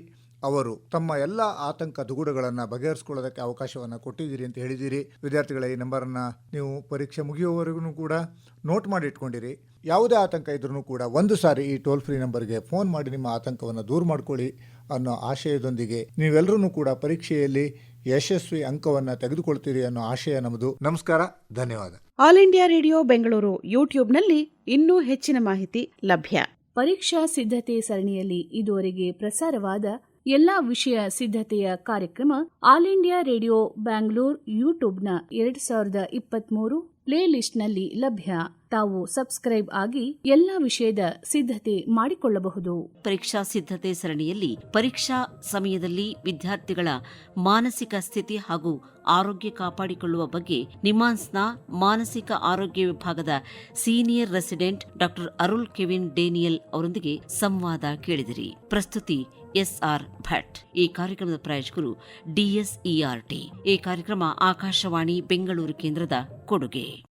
ಅವರು ತಮ್ಮ ಎಲ್ಲ ಆತಂಕ ದುಗುಡಗಳನ್ನು ಬಗೆಹರಿಸ್ಕೊಳ್ಳೋದಕ್ಕೆ ಅವಕಾಶವನ್ನು ಕೊಟ್ಟಿದ್ದೀರಿ ಅಂತ ಹೇಳಿದ್ದೀರಿ. ವಿದ್ಯಾರ್ಥಿಗಳ, ಈ ನಂಬರನ್ನು ನೀವು ಪರೀಕ್ಷೆ ಮುಗಿಯುವವರೆಗೂ ಕೂಡ ನೋಟ್ ಮಾಡಿ ಇಟ್ಕೊಂಡಿರಿ. ಯಾವುದೇ ಆತಂಕ ಇದ್ರೂ ಕೂಡ ಒಂದು ಸಾರಿ ಈ ಟೋಲ್ ಫ್ರೀ ನಂಬರ್ಗೆ ಫೋನ್ ಮಾಡಿ ನಿಮ್ಮ ಆತಂಕವನ್ನು ದೂರ ಮಾಡ್ಕೊಳ್ಳಿ ಅನ್ನೋ ಆಶಯದೊಂದಿಗೆ ನೀವೆಲ್ಲರೂ ಕೂಡ ಪರೀಕ್ಷೆಯಲ್ಲಿ ಯಶಸ್ವಿ ಅಂಕವನ್ನು ತೆಗೆದುಕೊಳ್ತೀರಿ ಅನ್ನೋ ಆಶಯ ನಮ್ಮದು ನಮಸ್ಕಾರ, ಧನ್ಯವಾದ. ಆಲ್ ಇಂಡಿಯಾ ರೇಡಿಯೋ ಬೆಂಗಳೂರು ಯೂಟ್ಯೂಬ್ನಲ್ಲಿ ಇನ್ನೂ ಹೆಚ್ಚಿನ ಮಾಹಿತಿ ಲಭ್ಯ. ಪರೀಕ್ಷಾ ಸಿದ್ಧತೆ ಸರಣಿಯಲ್ಲಿ ಇದುವರೆಗೆ ಪ್ರಸಾರವಾದ ಎಲ್ಲಾ ವಿಷಯ ಸಿದ್ಧತೆಯ ಕಾರ್ಯಕ್ರಮ ಆಲ್ ಇಂಡಿಯಾ ರೇಡಿಯೋ ಬ್ಯಾಂಗ್ಳೂರ್ ಯೂಟ್ಯೂಬ್ನ ಎರಡ್ ಸಾವಿರದ ಪ್ಲೇ ಲಿಸ್ಟ್ನಲ್ಲಿ ಲಭ್ಯ. ತಾವು ಸಬ್ಸ್ಕ್ರೈಬ್ ಆಗಿ ಎಲ್ಲಾ ವಿಷಯದ ಸಿದ್ಧತೆ ಮಾಡಿಕೊಳ್ಳಬಹುದು. ಪರೀಕ್ಷಾ ಸಿದ್ಧತೆ ಸರಣಿಯಲ್ಲಿ ಪರೀಕ್ಷಾ ಸಮಯದಲ್ಲಿ ವಿದ್ಯಾರ್ಥಿಗಳ ಮಾನಸಿಕ ಸ್ಥಿತಿ ಹಾಗೂ ಆರೋಗ್ಯ ಕಾಪಾಡಿಕೊಳ್ಳುವ ಬಗ್ಗೆ ನಿಮಾನ್ಸ್ನ ಮಾನಸಿಕ ಆರೋಗ್ಯ ವಿಭಾಗದ senior resident doctor Arul Kevin Daniel ಅವರೊಂದಿಗೆ ಸಂವಾದ ಕೇಳಿದಿರಿ. ಪ್ರಸ್ತುತಿ ಎಸ್ಆರ್ ಭಟ್. ಈ ಕಾರ್ಯಕ್ರಮದ ಪ್ರಾಯೋಜಕರು ಡಿಎಸ್ಇಆರ್ಟಿ ಈ ಕಾರ್ಯಕ್ರಮ ಆಕಾಶವಾಣಿ ಬೆಂಗಳೂರು ಕೇಂದ್ರದ ಕೊಡುಗೆ.